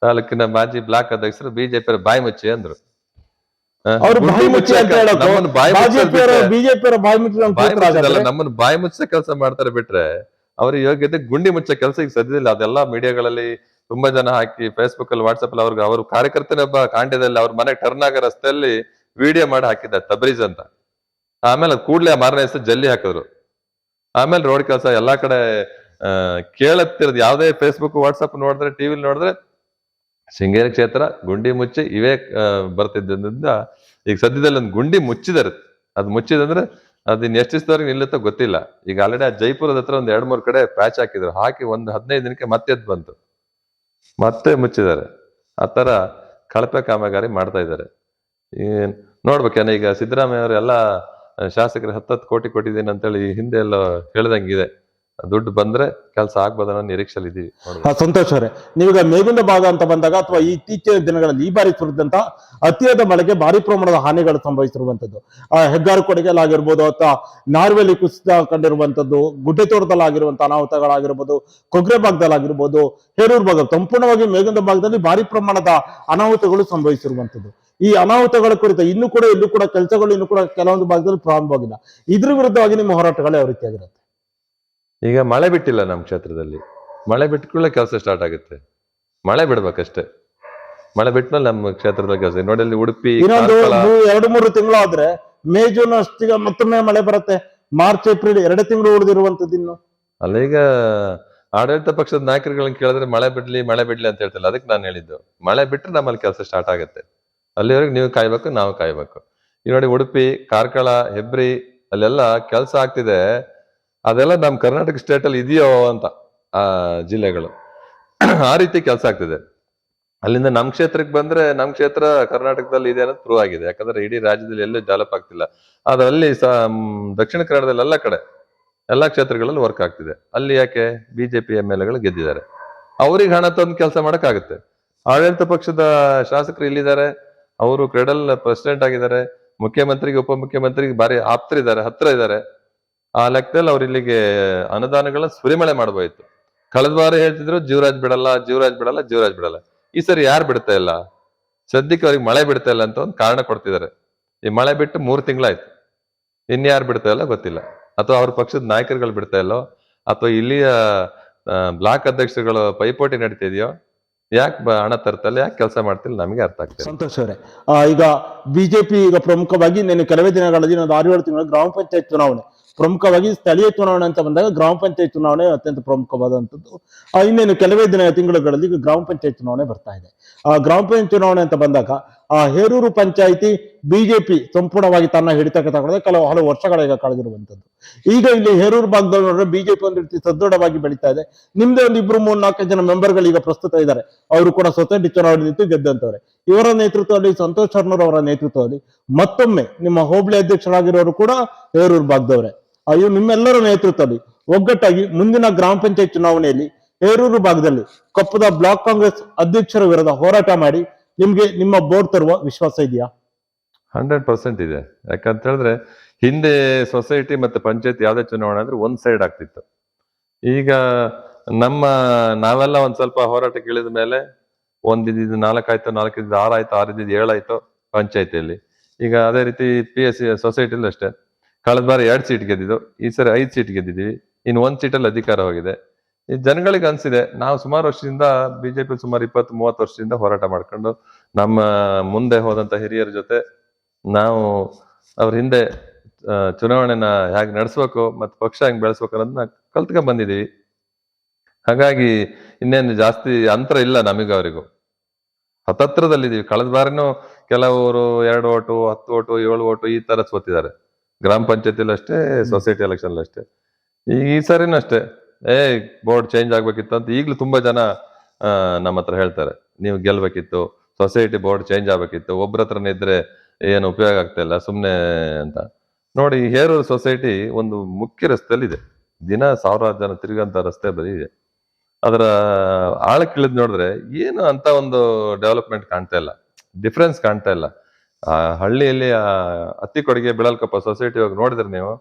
ತಾಲೂಕಿನ ಮಾಜಿ ಬ್ಲಾಕ್ ಅಧ್ಯಕ್ಷರು ಬಿಜೆಪಿ ಬಾಯಿ ಮುಚ್ಚಿ ಅಂದ್ರು. ನಮ್ಮನ್ನು ಅವ್ರು ಬಾಯಿ ಮುಚ್ಚಿ ಅಂತ ನಮ್ಮನ್ನ ಬಾಯಿ ಕೆಲಸ ಮಾಡ್ತಾರೆ ಬಿಟ್ರೆ ಅವ್ರ ಯೋಗ್ಯತೆ ಗುಂಡಿ ಮುಚ್ಚ ಕೆಲಸ ಈಗ ಸದ್ಯದಲ್ಲಿ ಅದೆಲ್ಲ ಮೀಡಿಯಾಗಳಲ್ಲಿ ತುಂಬಾ ಜನ ಹಾಕಿ ಫೇಸ್ಬುಕ್ ಅಲ್ಲಿ ವಾಟ್ಸ್ಆಪ್ ಅಲ್ಲಿ ಅವ್ರಿಗೆ ಅವ್ರ ಕಾರ್ಯಕರ್ತನೊಬ್ಬ ಕಾಂಡ್ಯದಲ್ಲಿ ಅವ್ರ ಮನೆ ಟರ್ನ್ ಆಗೋ ರಸ್ತೆಯಲ್ಲಿ ವಿಡಿಯೋ ಮಾಡಿ ಹಾಕಿದ್ದ ತಬ್ರೀಜ್ ಅಂತ. ಆಮೇಲೆ ಕೂಡ್ಲೇ ಮಾರನೇ ಹೆಸರು ಜಲ್ಲಿ ಹಾಕಿದ್ರು. ಆಮೇಲೆ ರೋಡ್ ಕೆಲಸ ಎಲ್ಲಾ ಕಡೆ ಕೇಳತ್ತಿರೋದು. ಯಾವ್ದೇ ಫೇಸ್ಬುಕ್ ವಾಟ್ಸ್ಆಪ್ ನೋಡಿದ್ರೆ ಟಿವಿಲಿ ನೋಡಿದ್ರೆ ಶೃಂಗೇರಿ ಕ್ಷೇತ್ರ, ಗುಂಡಿ ಮುಚ್ಚಿ ಇವೇ ಬರ್ತಿದ್ದರಿಂದ ಈಗ ಸದ್ಯದಲ್ಲಿ ಒಂದು ಗುಂಡಿ ಮುಚ್ಚಿದಾರೆ ಅದು ಮುಚ್ಚಿದಂದ್ರೆ ಅದನ್ನ ಎಷ್ಟು ದಿವಸದವರೆಗೆ ನಿಲ್ಲುತ್ತೋ ಗೊತ್ತಿಲ್ಲ. ಈಗ ಆಲ್ರೆಡಿ ಆ ಜೈಪುರದ ಹತ್ರ ಒಂದ್ ಎರಡ್ ಮೂರ್ ಕಡೆ ಪ್ಯಾಚ್ ಹಾಕಿದ್ರು. ಹಾಕಿ ಒಂದು ಹದಿನೈದು ದಿನಕ್ಕೆ ಮತ್ತೆ ಬಂತು. ಮತ್ತೆ ಮುಚ್ಚಿದ್ದಾರೆ. ಆ ತರ ಕಳಪೆ ಕಾಮಗಾರಿ ಮಾಡ್ತಾ ಇದ್ದಾರೆ. ನೋಡ್ಬೇಕೇನ ಈಗ ಸಿದ್ದರಾಮಯ್ಯ ಅವರು ಎಲ್ಲ ಶಾಸಕರಿಗೆ ಹತ್ತತ್ತು ಕೋಟಿ ಕೊಟ್ಟಿದ್ದೀನಿ ಅಂತೇಳಿ ಈ ಹಿಂದೆ ಎಲ್ಲ ಹೇಳ್ದಂಗಿದೆ. ದುಡ್ಡು ಬಂದ್ರೆ ಕೆಲಸ ಆಗ್ಬೋದ ಅನ್ನೋ ನಿರೀಕ್ಷೆಯಲ್ಲಿ. ಹಾ, ಸಂತೋಷ್ ಅವರೇ. ನೀವೀಗ ಭಾಗ ಅಂತ ಬಂದಾಗ ಅಥವಾ ಇತ್ತೀಚಿನ ದಿನಗಳಲ್ಲಿ ಈ ಬಾರಿ ಸುರಿದಂತ ಅತಿಯಾದ ಮಳೆಗೆ ಭಾರಿ ಪ್ರಮಾಣದ ಹಾನಿಗಳು ಸಂಭವಿಸಿರುವಂತದ್ದು ಆ ಹೆಗ್ಗಾರು ಕೊಡುಗೆಲಾಗಿರ್ಬೋದು ಅಥವಾ ನಾರ್ವೆಲಿ ಕುಸಿತ ಕಂಡಿರುವಂತದ್ದು ಗುಡ್ಡೆ ತೋಟದಲ್ಲಾಗಿರುವಂತ ಅನಾಹುತಗಳಾಗಿರ್ಬೋದು ಕೊಗ್ರೆ ಭಾಗದಲ್ಲಾಗಿರ್ಬೋದು ಹೇರೂರು ಭಾಗ ಸಂಪೂರ್ಣವಾಗಿ ಮೇಗುಂದ ಭಾಗದಲ್ಲಿ ಭಾರಿ ಪ್ರಮಾಣದ ಅನಾಹುತಗಳು ಸಂಭವಿಸಿರುವಂತದ್ದು ಈ ಅನಾಹುತಗಳ ಕುರಿತು ಇನ್ನೂ ಕೂಡ ಇಲ್ಲೂ ಕೂಡ ಕೆಲಸಗಳು ಇನ್ನೂ ಕೂಡ ಕೆಲವೊಂದು ಭಾಗದಲ್ಲಿ ಪ್ರಾರಂಭವಾಗಿಲ್ಲ. ಇದ್ರ ವಿರುದ್ಧವಾಗಿ ನಿಮ್ಮ ಹೋರಾಟಗಳು ಯಾವ ರೀತಿಯಾಗಿರುತ್ತೆ? ಈಗ ಮಳೆ ಬಿಟ್ಟಿಲ್ಲ ನಮ್ಮ ಕ್ಷೇತ್ರದಲ್ಲಿ. ಮಳೆ ಬಿಟ್ಟ ಕೂಡಲೇ ಕೆಲಸ ಸ್ಟಾರ್ಟ್ ಆಗುತ್ತೆ. ಮಳೆ ಬಿಡ್ಬೇಕಷ್ಟೇ. ಮಳೆ ಬಿಟ್ಮೇಲೆ ನಮ್ಮ ಕ್ಷೇತ್ರದಲ್ಲಿ ಕೆಲಸ ನೋಡಿ ಅಲ್ಲಿ ಉಡುಪಿ ಇನ್ನೊಂದು ಎರಡು ಮೂರು ತಿಂಗಳಾದ್ರೆ ಮೇ ಜೂನ್ ಅಷ್ಟಿಗೆ ಮತ್ತೊಮ್ಮೆ ಮಳೆ ಬರುತ್ತೆ. ಮಾರ್ಚ್ ಏಪ್ರಿಲ್ ಎರಡು ತಿಂಗಳು ಉಳಿದಿರುವಂತದ್ದು ಇನ್ನು. ಅಲ್ಲ ಈಗ ಆಡಳಿತ ಪಕ್ಷದ ನಾಯಕರುಗಳನ್ನ ಕೇಳಿದ್ರೆ ಮಳೆ ಬಿಡ್ಲಿ ಮಳೆ ಬಿಡ್ಲಿ ಅಂತ ಹೇಳ್ತಿಲ್ಲ. ಅದಕ್ಕೆ ನಾನು ಹೇಳಿದ್ದು. ಮಳೆ ಬಿಟ್ರೆ ನಮ್ಮಲ್ಲಿ ಕೆಲಸ ಸ್ಟಾರ್ಟ್ ಆಗುತ್ತೆ. ಅಲ್ಲಿವರೆಗೆ ನೀವು ಕಾಯ್ಬೇಕು ನಾವು ಕಾಯ್ಬೇಕು. ಈ ನೋಡಿ ಉಡುಪಿ ಕಾರ್ಕಳ ಹೆಬ್ರಿ ಅಲ್ಲೆಲ್ಲ ಕೆಲಸ ಆಗ್ತಿದೆ. ಅದೆಲ್ಲ ನಮ್ಮ ಕರ್ನಾಟಕ ಸ್ಟೇಟ್ ಅಲ್ಲಿ ಇದೆಯೋ ಅಂತ ಆ ಜಿಲ್ಲೆಗಳು. ಆ ರೀತಿ ಕೆಲಸ ಆಗ್ತಿದೆ. ಅಲ್ಲಿಂದ ನಮ್ಮ ಕ್ಷೇತ್ರಕ್ಕೆ ಬಂದ್ರೆ ನಮ್ಮ ಕ್ಷೇತ್ರ ಕರ್ನಾಟಕದಲ್ಲಿ ಇದೆ ಅನ್ನೋದು ಪ್ರೂವ್ ಆಗಿದೆ. ಯಾಕಂದ್ರೆ ಇಡೀ ರಾಜ್ಯದಲ್ಲಿ ಎಲ್ಲೂ ಡೆವಲಪ್ ಆಗ್ತಿಲ್ಲ. ಆದ್ರೆ ಅಲ್ಲಿ ದಕ್ಷಿಣ ಕನ್ನಡದಲ್ಲಿ ಎಲ್ಲ ಕಡೆ ಎಲ್ಲಾ ಕ್ಷೇತ್ರಗಳಲ್ಲಿ ವರ್ಕ್ ಆಗ್ತಿದೆ. ಅಲ್ಲಿ ಯಾಕೆ? ಬಿಜೆಪಿ ಎಂ ಎಲ್ ಎಗಳು ಗೆದ್ದಿದ್ದಾರೆ. ಅವ್ರಿಗೆ ಹಣ ತಂದು ಕೆಲಸ ಮಾಡೋಕ್ಕಾಗುತ್ತೆ. ಆಡಳಿತ ಪಕ್ಷದ ಶಾಸಕರು ಇಲ್ಲಿದ್ದಾರೆ. ಅವರು ಕ್ರೆಡಲ್ ಪ್ರೆಸಿಡೆಂಟ್ ಆಗಿದ್ದಾರೆ. ಮುಖ್ಯಮಂತ್ರಿಗೆ, ಉಪಮುಖ್ಯಮಂತ್ರಿಗೆ ಬಾರಿ ಆಪ್ತರಿದ್ದಾರೆ, ಹತ್ರ ಇದ್ದಾರೆ. ಆ ಲೆಕ್ಕದಲ್ಲಿ ಅವ್ರು ಇಲ್ಲಿಗೆ ಅನುದಾನಗಳನ್ನ ಸುರಿಮಳೆ ಮಾಡಬೋಯ್ತು ಕಳೆದ ಬಾರಿ ಹೇಳ್ತಿದ್ರು, ಜೀವರಾಜ್ ಬಿಡಲ್ಲ ಜೀವರಾಜ್ ಬಿಡಲ್ಲ ಜೀವರಾಜ್ ಬಿಡಲ್ಲ. ಈ ಸರಿ ಯಾರು ಬಿಡ್ತಾ ಇಲ್ಲ? ಸದ್ಯಕ್ಕೆ ಅವ್ರಿಗೆ ಮಳೆ ಬಿಡ್ತಾ ಇಲ್ಲ ಅಂತ ಒಂದು ಕಾರಣ ಕೊಡ್ತಿದ್ದಾರೆ. ಈ ಮಳೆ ಬಿಟ್ಟು ಮೂರು ತಿಂಗಳಾಯ್ತು. ಇನ್ಯಾರು ಬಿಡ್ತಾ ಇಲ್ಲ ಗೊತ್ತಿಲ್ಲ. ಅಥವಾ ಅವ್ರ ಪಕ್ಷದ ನಾಯಕರುಗಳು ಬಿಡ್ತಾ ಇಲ್ಲೋ? ಅಥವಾ ಇಲ್ಲಿಯ ಬ್ಲಾಕ್ ಅಧ್ಯಕ್ಷರುಗಳು ಪೈಪೋಟಿ ನಡೀತಾ ಇದೆಯೋ? ಯಾಕೆ ಹಣ ತರ್ತಲ್ಲ ಯಾಕೆ ಕೆಲಸ ಮಾಡ್ತಿಲ್ಲ ನಮಗೆ ಅರ್ಥ ಆಗ್ತದೆ ಸಂತೋಷ್ ಅವರೇ ಈಗ ಬಿಜೆಪಿ ಈಗ ಪ್ರಮುಖವಾಗಿ ನಿನ್ನೆ ಕೆಲವೇ ದಿನಗಳಲ್ಲಿ ಒಂದು ಆರು ಏಳು ತಿಂಗಳ ಗ್ರಾಮ ಪಂಚಾಯತ್ ಚುನಾವಣೆ. ಪ್ರಮುಖವಾಗಿ ಸ್ಥಳೀಯ ಚುನಾವಣೆ ಅಂತ ಬಂದಾಗ ಗ್ರಾಮ ಪಂಚಾಯತ್ ಚುನಾವಣೆ ಅತ್ಯಂತ ಪ್ರಮುಖವಾದಂಥದ್ದು. ಇನ್ನೇನು ಕೆಲವೇ ದಿನ ತಿಂಗಳುಗಳಲ್ಲಿ ಗ್ರಾಮ ಪಂಚಾಯತ್ ಚುನಾವಣೆ ಬರ್ತಾ ಇದೆ. ಆ, ಗ್ರಾಮ ಪಂಚಾಯತ್ ಚುನಾವಣೆ ಅಂತ ಬಂದಾಗ, ಆ, ಹೇರೂರು ಪಂಚಾಯಿತಿ ಬಿಜೆಪಿ ಸಂಪೂರ್ಣವಾಗಿ ತನ್ನ ಹಿಡಿತಕ್ಕೆ ಕೆಲವು ಹಲವು ವರ್ಷಗಳೀಗ ಕಳೆದಿರುವಂಥದ್ದು. ಈಗ ಇಲ್ಲಿ ಹೇರೂರು ಭಾಗದಲ್ಲಿ ನೋಡಿದ್ರೆ ಬಿಜೆಪಿ ಒಂದು ರೀತಿ ಸದೃಢವಾಗಿ ಬೆಳೀತಾ ಇದೆ. ನಿಮ್ದೇ ಒಂದು ಇಬ್ರು, ಮೂರ್ ನಾಲ್ಕು ಜನ ಮೆಂಬರ್ಗಳು ಈಗ ಪ್ರಸ್ತುತ ಇದ್ದಾರೆ. ಅವರು ಕೂಡ ಸ್ವತಂತ್ರ ಚುನಾವಣೆ ನಿಂತು ಗೆದ್ದಂತವ್ರೆ ಇವರ ನೇತೃತ್ವದಲ್ಲಿ ಸಂತೋಷ್ ಶರ್ಮರ್ ಅವರ ನೇತೃತ್ವದಲ್ಲಿ ಮತ್ತೊಮ್ಮೆ ನಿಮ್ಮ ಹೋಬಳಿ ಅಧ್ಯಕ್ಷರಾಗಿರೋರು ಕೂಡ ಹೇರೂರು ಭಾಗದವರೇ. ಇವು ನಿಮ್ಮೆಲ್ಲರ ನೇತೃತ್ವದಲ್ಲಿ ಒಗ್ಗಟ್ಟಾಗಿ ಮುಂದಿನ ಗ್ರಾಮ ಪಂಚಾಯತ್ ಚುನಾವಣೆಯಲ್ಲಿ ಹೇರೂರು ಭಾಗದಲ್ಲಿ ಕೊಪ್ಪದ ಬ್ಲಾಕ್ ಕಾಂಗ್ರೆಸ್ ಅಧ್ಯಕ್ಷರ ವಿರುದ್ಧ ಹೋರಾಟ ಮಾಡಿ ನಿಮ್ಗೆ ನಿಮ್ಮ ಬೋರ್ಡ್ ತರುವ ವಿಶ್ವಾಸ ಇದೆಯಾ? ಹಂಡ್ರೆಡ್ ಪರ್ಸೆಂಟ್ ಇದೆ. ಯಾಕಂತ ಹೇಳಿದ್ರೆ ಹಿಂದೆ ಸೊಸೈಟಿ ಮತ್ತೆ ಪಂಚಾಯತ್ ಯಾವುದೇ ಚುನಾವಣೆ ಅಂದ್ರೆ ಒಂದ್ ಸೈಡ್ ಆಗ್ತಿತ್ತು. ಈಗ ನಮ್ಮ ನಾವೆಲ್ಲ ಒಂದ್ ಸ್ವಲ್ಪ ಹೋರಾಟ ಕೇಳಿದ ಮೇಲೆ ಒಂದ್ ಇದ್ದಿದ್ದು ನಾಲ್ಕಾಯ್ತು ನಾಲ್ಕು ಆರಾಯ್ತು ಆರು ಆಯ್ತು, ಆರು ಇದ್ದಿದ್ದು ಏಳಾಯ್ತು ಪಂಚಾಯತಿಯಲ್ಲಿ. ಈಗ ಅದೇ ರೀತಿ ಪಿ ಎಸ್ ಸಿ ಸೊಸೈಟಿಲಿ ಅಷ್ಟೇ. ಕಳೆದ ಬಾರಿ ಎರಡು ಸೀಟ್ ಗೆದ್ದಿದ್ದು, ಈ ಸರಿ ಐದು ಸೀಟ್ ಗೆದ್ದಿದ್ದೀವಿ. ಇನ್ನು ಒಂದು ಸೀಟಲ್ಲಿ ಅಧಿಕಾರವಾಗಿದೆ ಈ ಜನಗಳಿಗೆ ಅನ್ಸಿದೆ, ನಾವು ಸುಮಾರು ವರ್ಷದಿಂದ ಬಿಜೆಪಿ ಸುಮಾರು ಇಪ್ಪತ್ತು, ಮೂವತ್ತು ವರ್ಷದಿಂದ ಹೋರಾಟ ಮಾಡ್ಕೊಂಡು, ನಮ್ಮ ಮುಂದೆ ಹೋದಂಥ ಹಿರಿಯರ ಜೊತೆ ನಾವು ಅವ್ರ ಹಿಂದೆ ಚುನಾವಣೆನ ಹೇಗೆ ನಡೆಸ್ಬೇಕು ಮತ್ತು ಪಕ್ಷ ಹೆಂಗೆ ಬೆಳೆಸ್ಬೇಕು ಅನ್ನೋದನ್ನ ಕಲ್ತ್ಕೊಂಡ್ ಬಂದಿದ್ದೀವಿ. ಹಾಗಾಗಿ ಇನ್ನೇನು ಜಾಸ್ತಿ ಅಂತರ ಇಲ್ಲ ನಮಗೂ ಅವರಿಗೂ. ಹತ್ತತ್ರದಲ್ಲಿದ್ದೀವಿ. ಕಳೆದ ಬಾರಿನೂ ಕೆಲವರು ಎರಡು ಓಟು, ಹತ್ತು ಓಟು, ಏಳು ಓಟು ಈ ತರ ಸೋತಿದ್ದಾರೆ. ಗ್ರಾಮ ಪಂಚಾಯತಿಲಿ ಅಷ್ಟೇ ಸೊಸೈಟಿ ಎಲೆಕ್ಷನ್ ಅಷ್ಟೇ ಈಗ ಈ ಸರಿನೂ ಅಷ್ಟೇ. ಏ ಬೋರ್ಡ್ ಚೇಂಜ್ ಆಗ್ಬೇಕಿತ್ತು ಅಂತ ಈಗಲೂ ತುಂಬಾ ಜನ ನಮ್ಮ ಹತ್ರ ಹೇಳ್ತಾರೆ. ನೀವು ಗೆಲ್ಬೇಕಿತ್ತು ಸೊಸೈಟಿ ಬೋರ್ಡ್ ಚೇಂಜ್ ಆಗ್ಬೇಕಿತ್ತು ಒಬ್ರ ಹತ್ರನೇ ಇದ್ರೆ ಏನು ಉಪಯೋಗ ಆಗ್ತಾ ಇಲ್ಲ ಸುಮ್ಮನೆ ಅಂತ. ನೋಡಿ ಹೇರೂರು ಸೊಸೈಟಿ ಒಂದು ಮುಖ್ಯ ರಸ್ತೆಯಲ್ಲಿ ಇದೆ ದಿನ ಸಾವಿರಾರು ಜನ ತಿರುಗಂತ ರಸ್ತೆ ಬರೀ ಇದೆ. ಅದರ ಆಳಕ್ಕಿಳಿದ್ ನೋಡಿದ್ರೆ ಏನು ಅಂತ ಒಂದು ಡೆವಲಪ್ಮೆಂಟ್ ಕಾಣ್ತಾ ಇಲ್ಲ. ಡಿಫ್ರೆನ್ಸ್ ಕಾಣ್ತಾ ಇಲ್ಲ. ಆ ಹಳ್ಳಿಯಲ್ಲಿ ಅತ್ತಿ ಕೊಡುಗೆ ಬಿಳಲ್ಕಪ್ಪ ಸೊಸೈಟಿ ಹೋಗಿ ನೋಡಿದ್ರೆ ನೀವು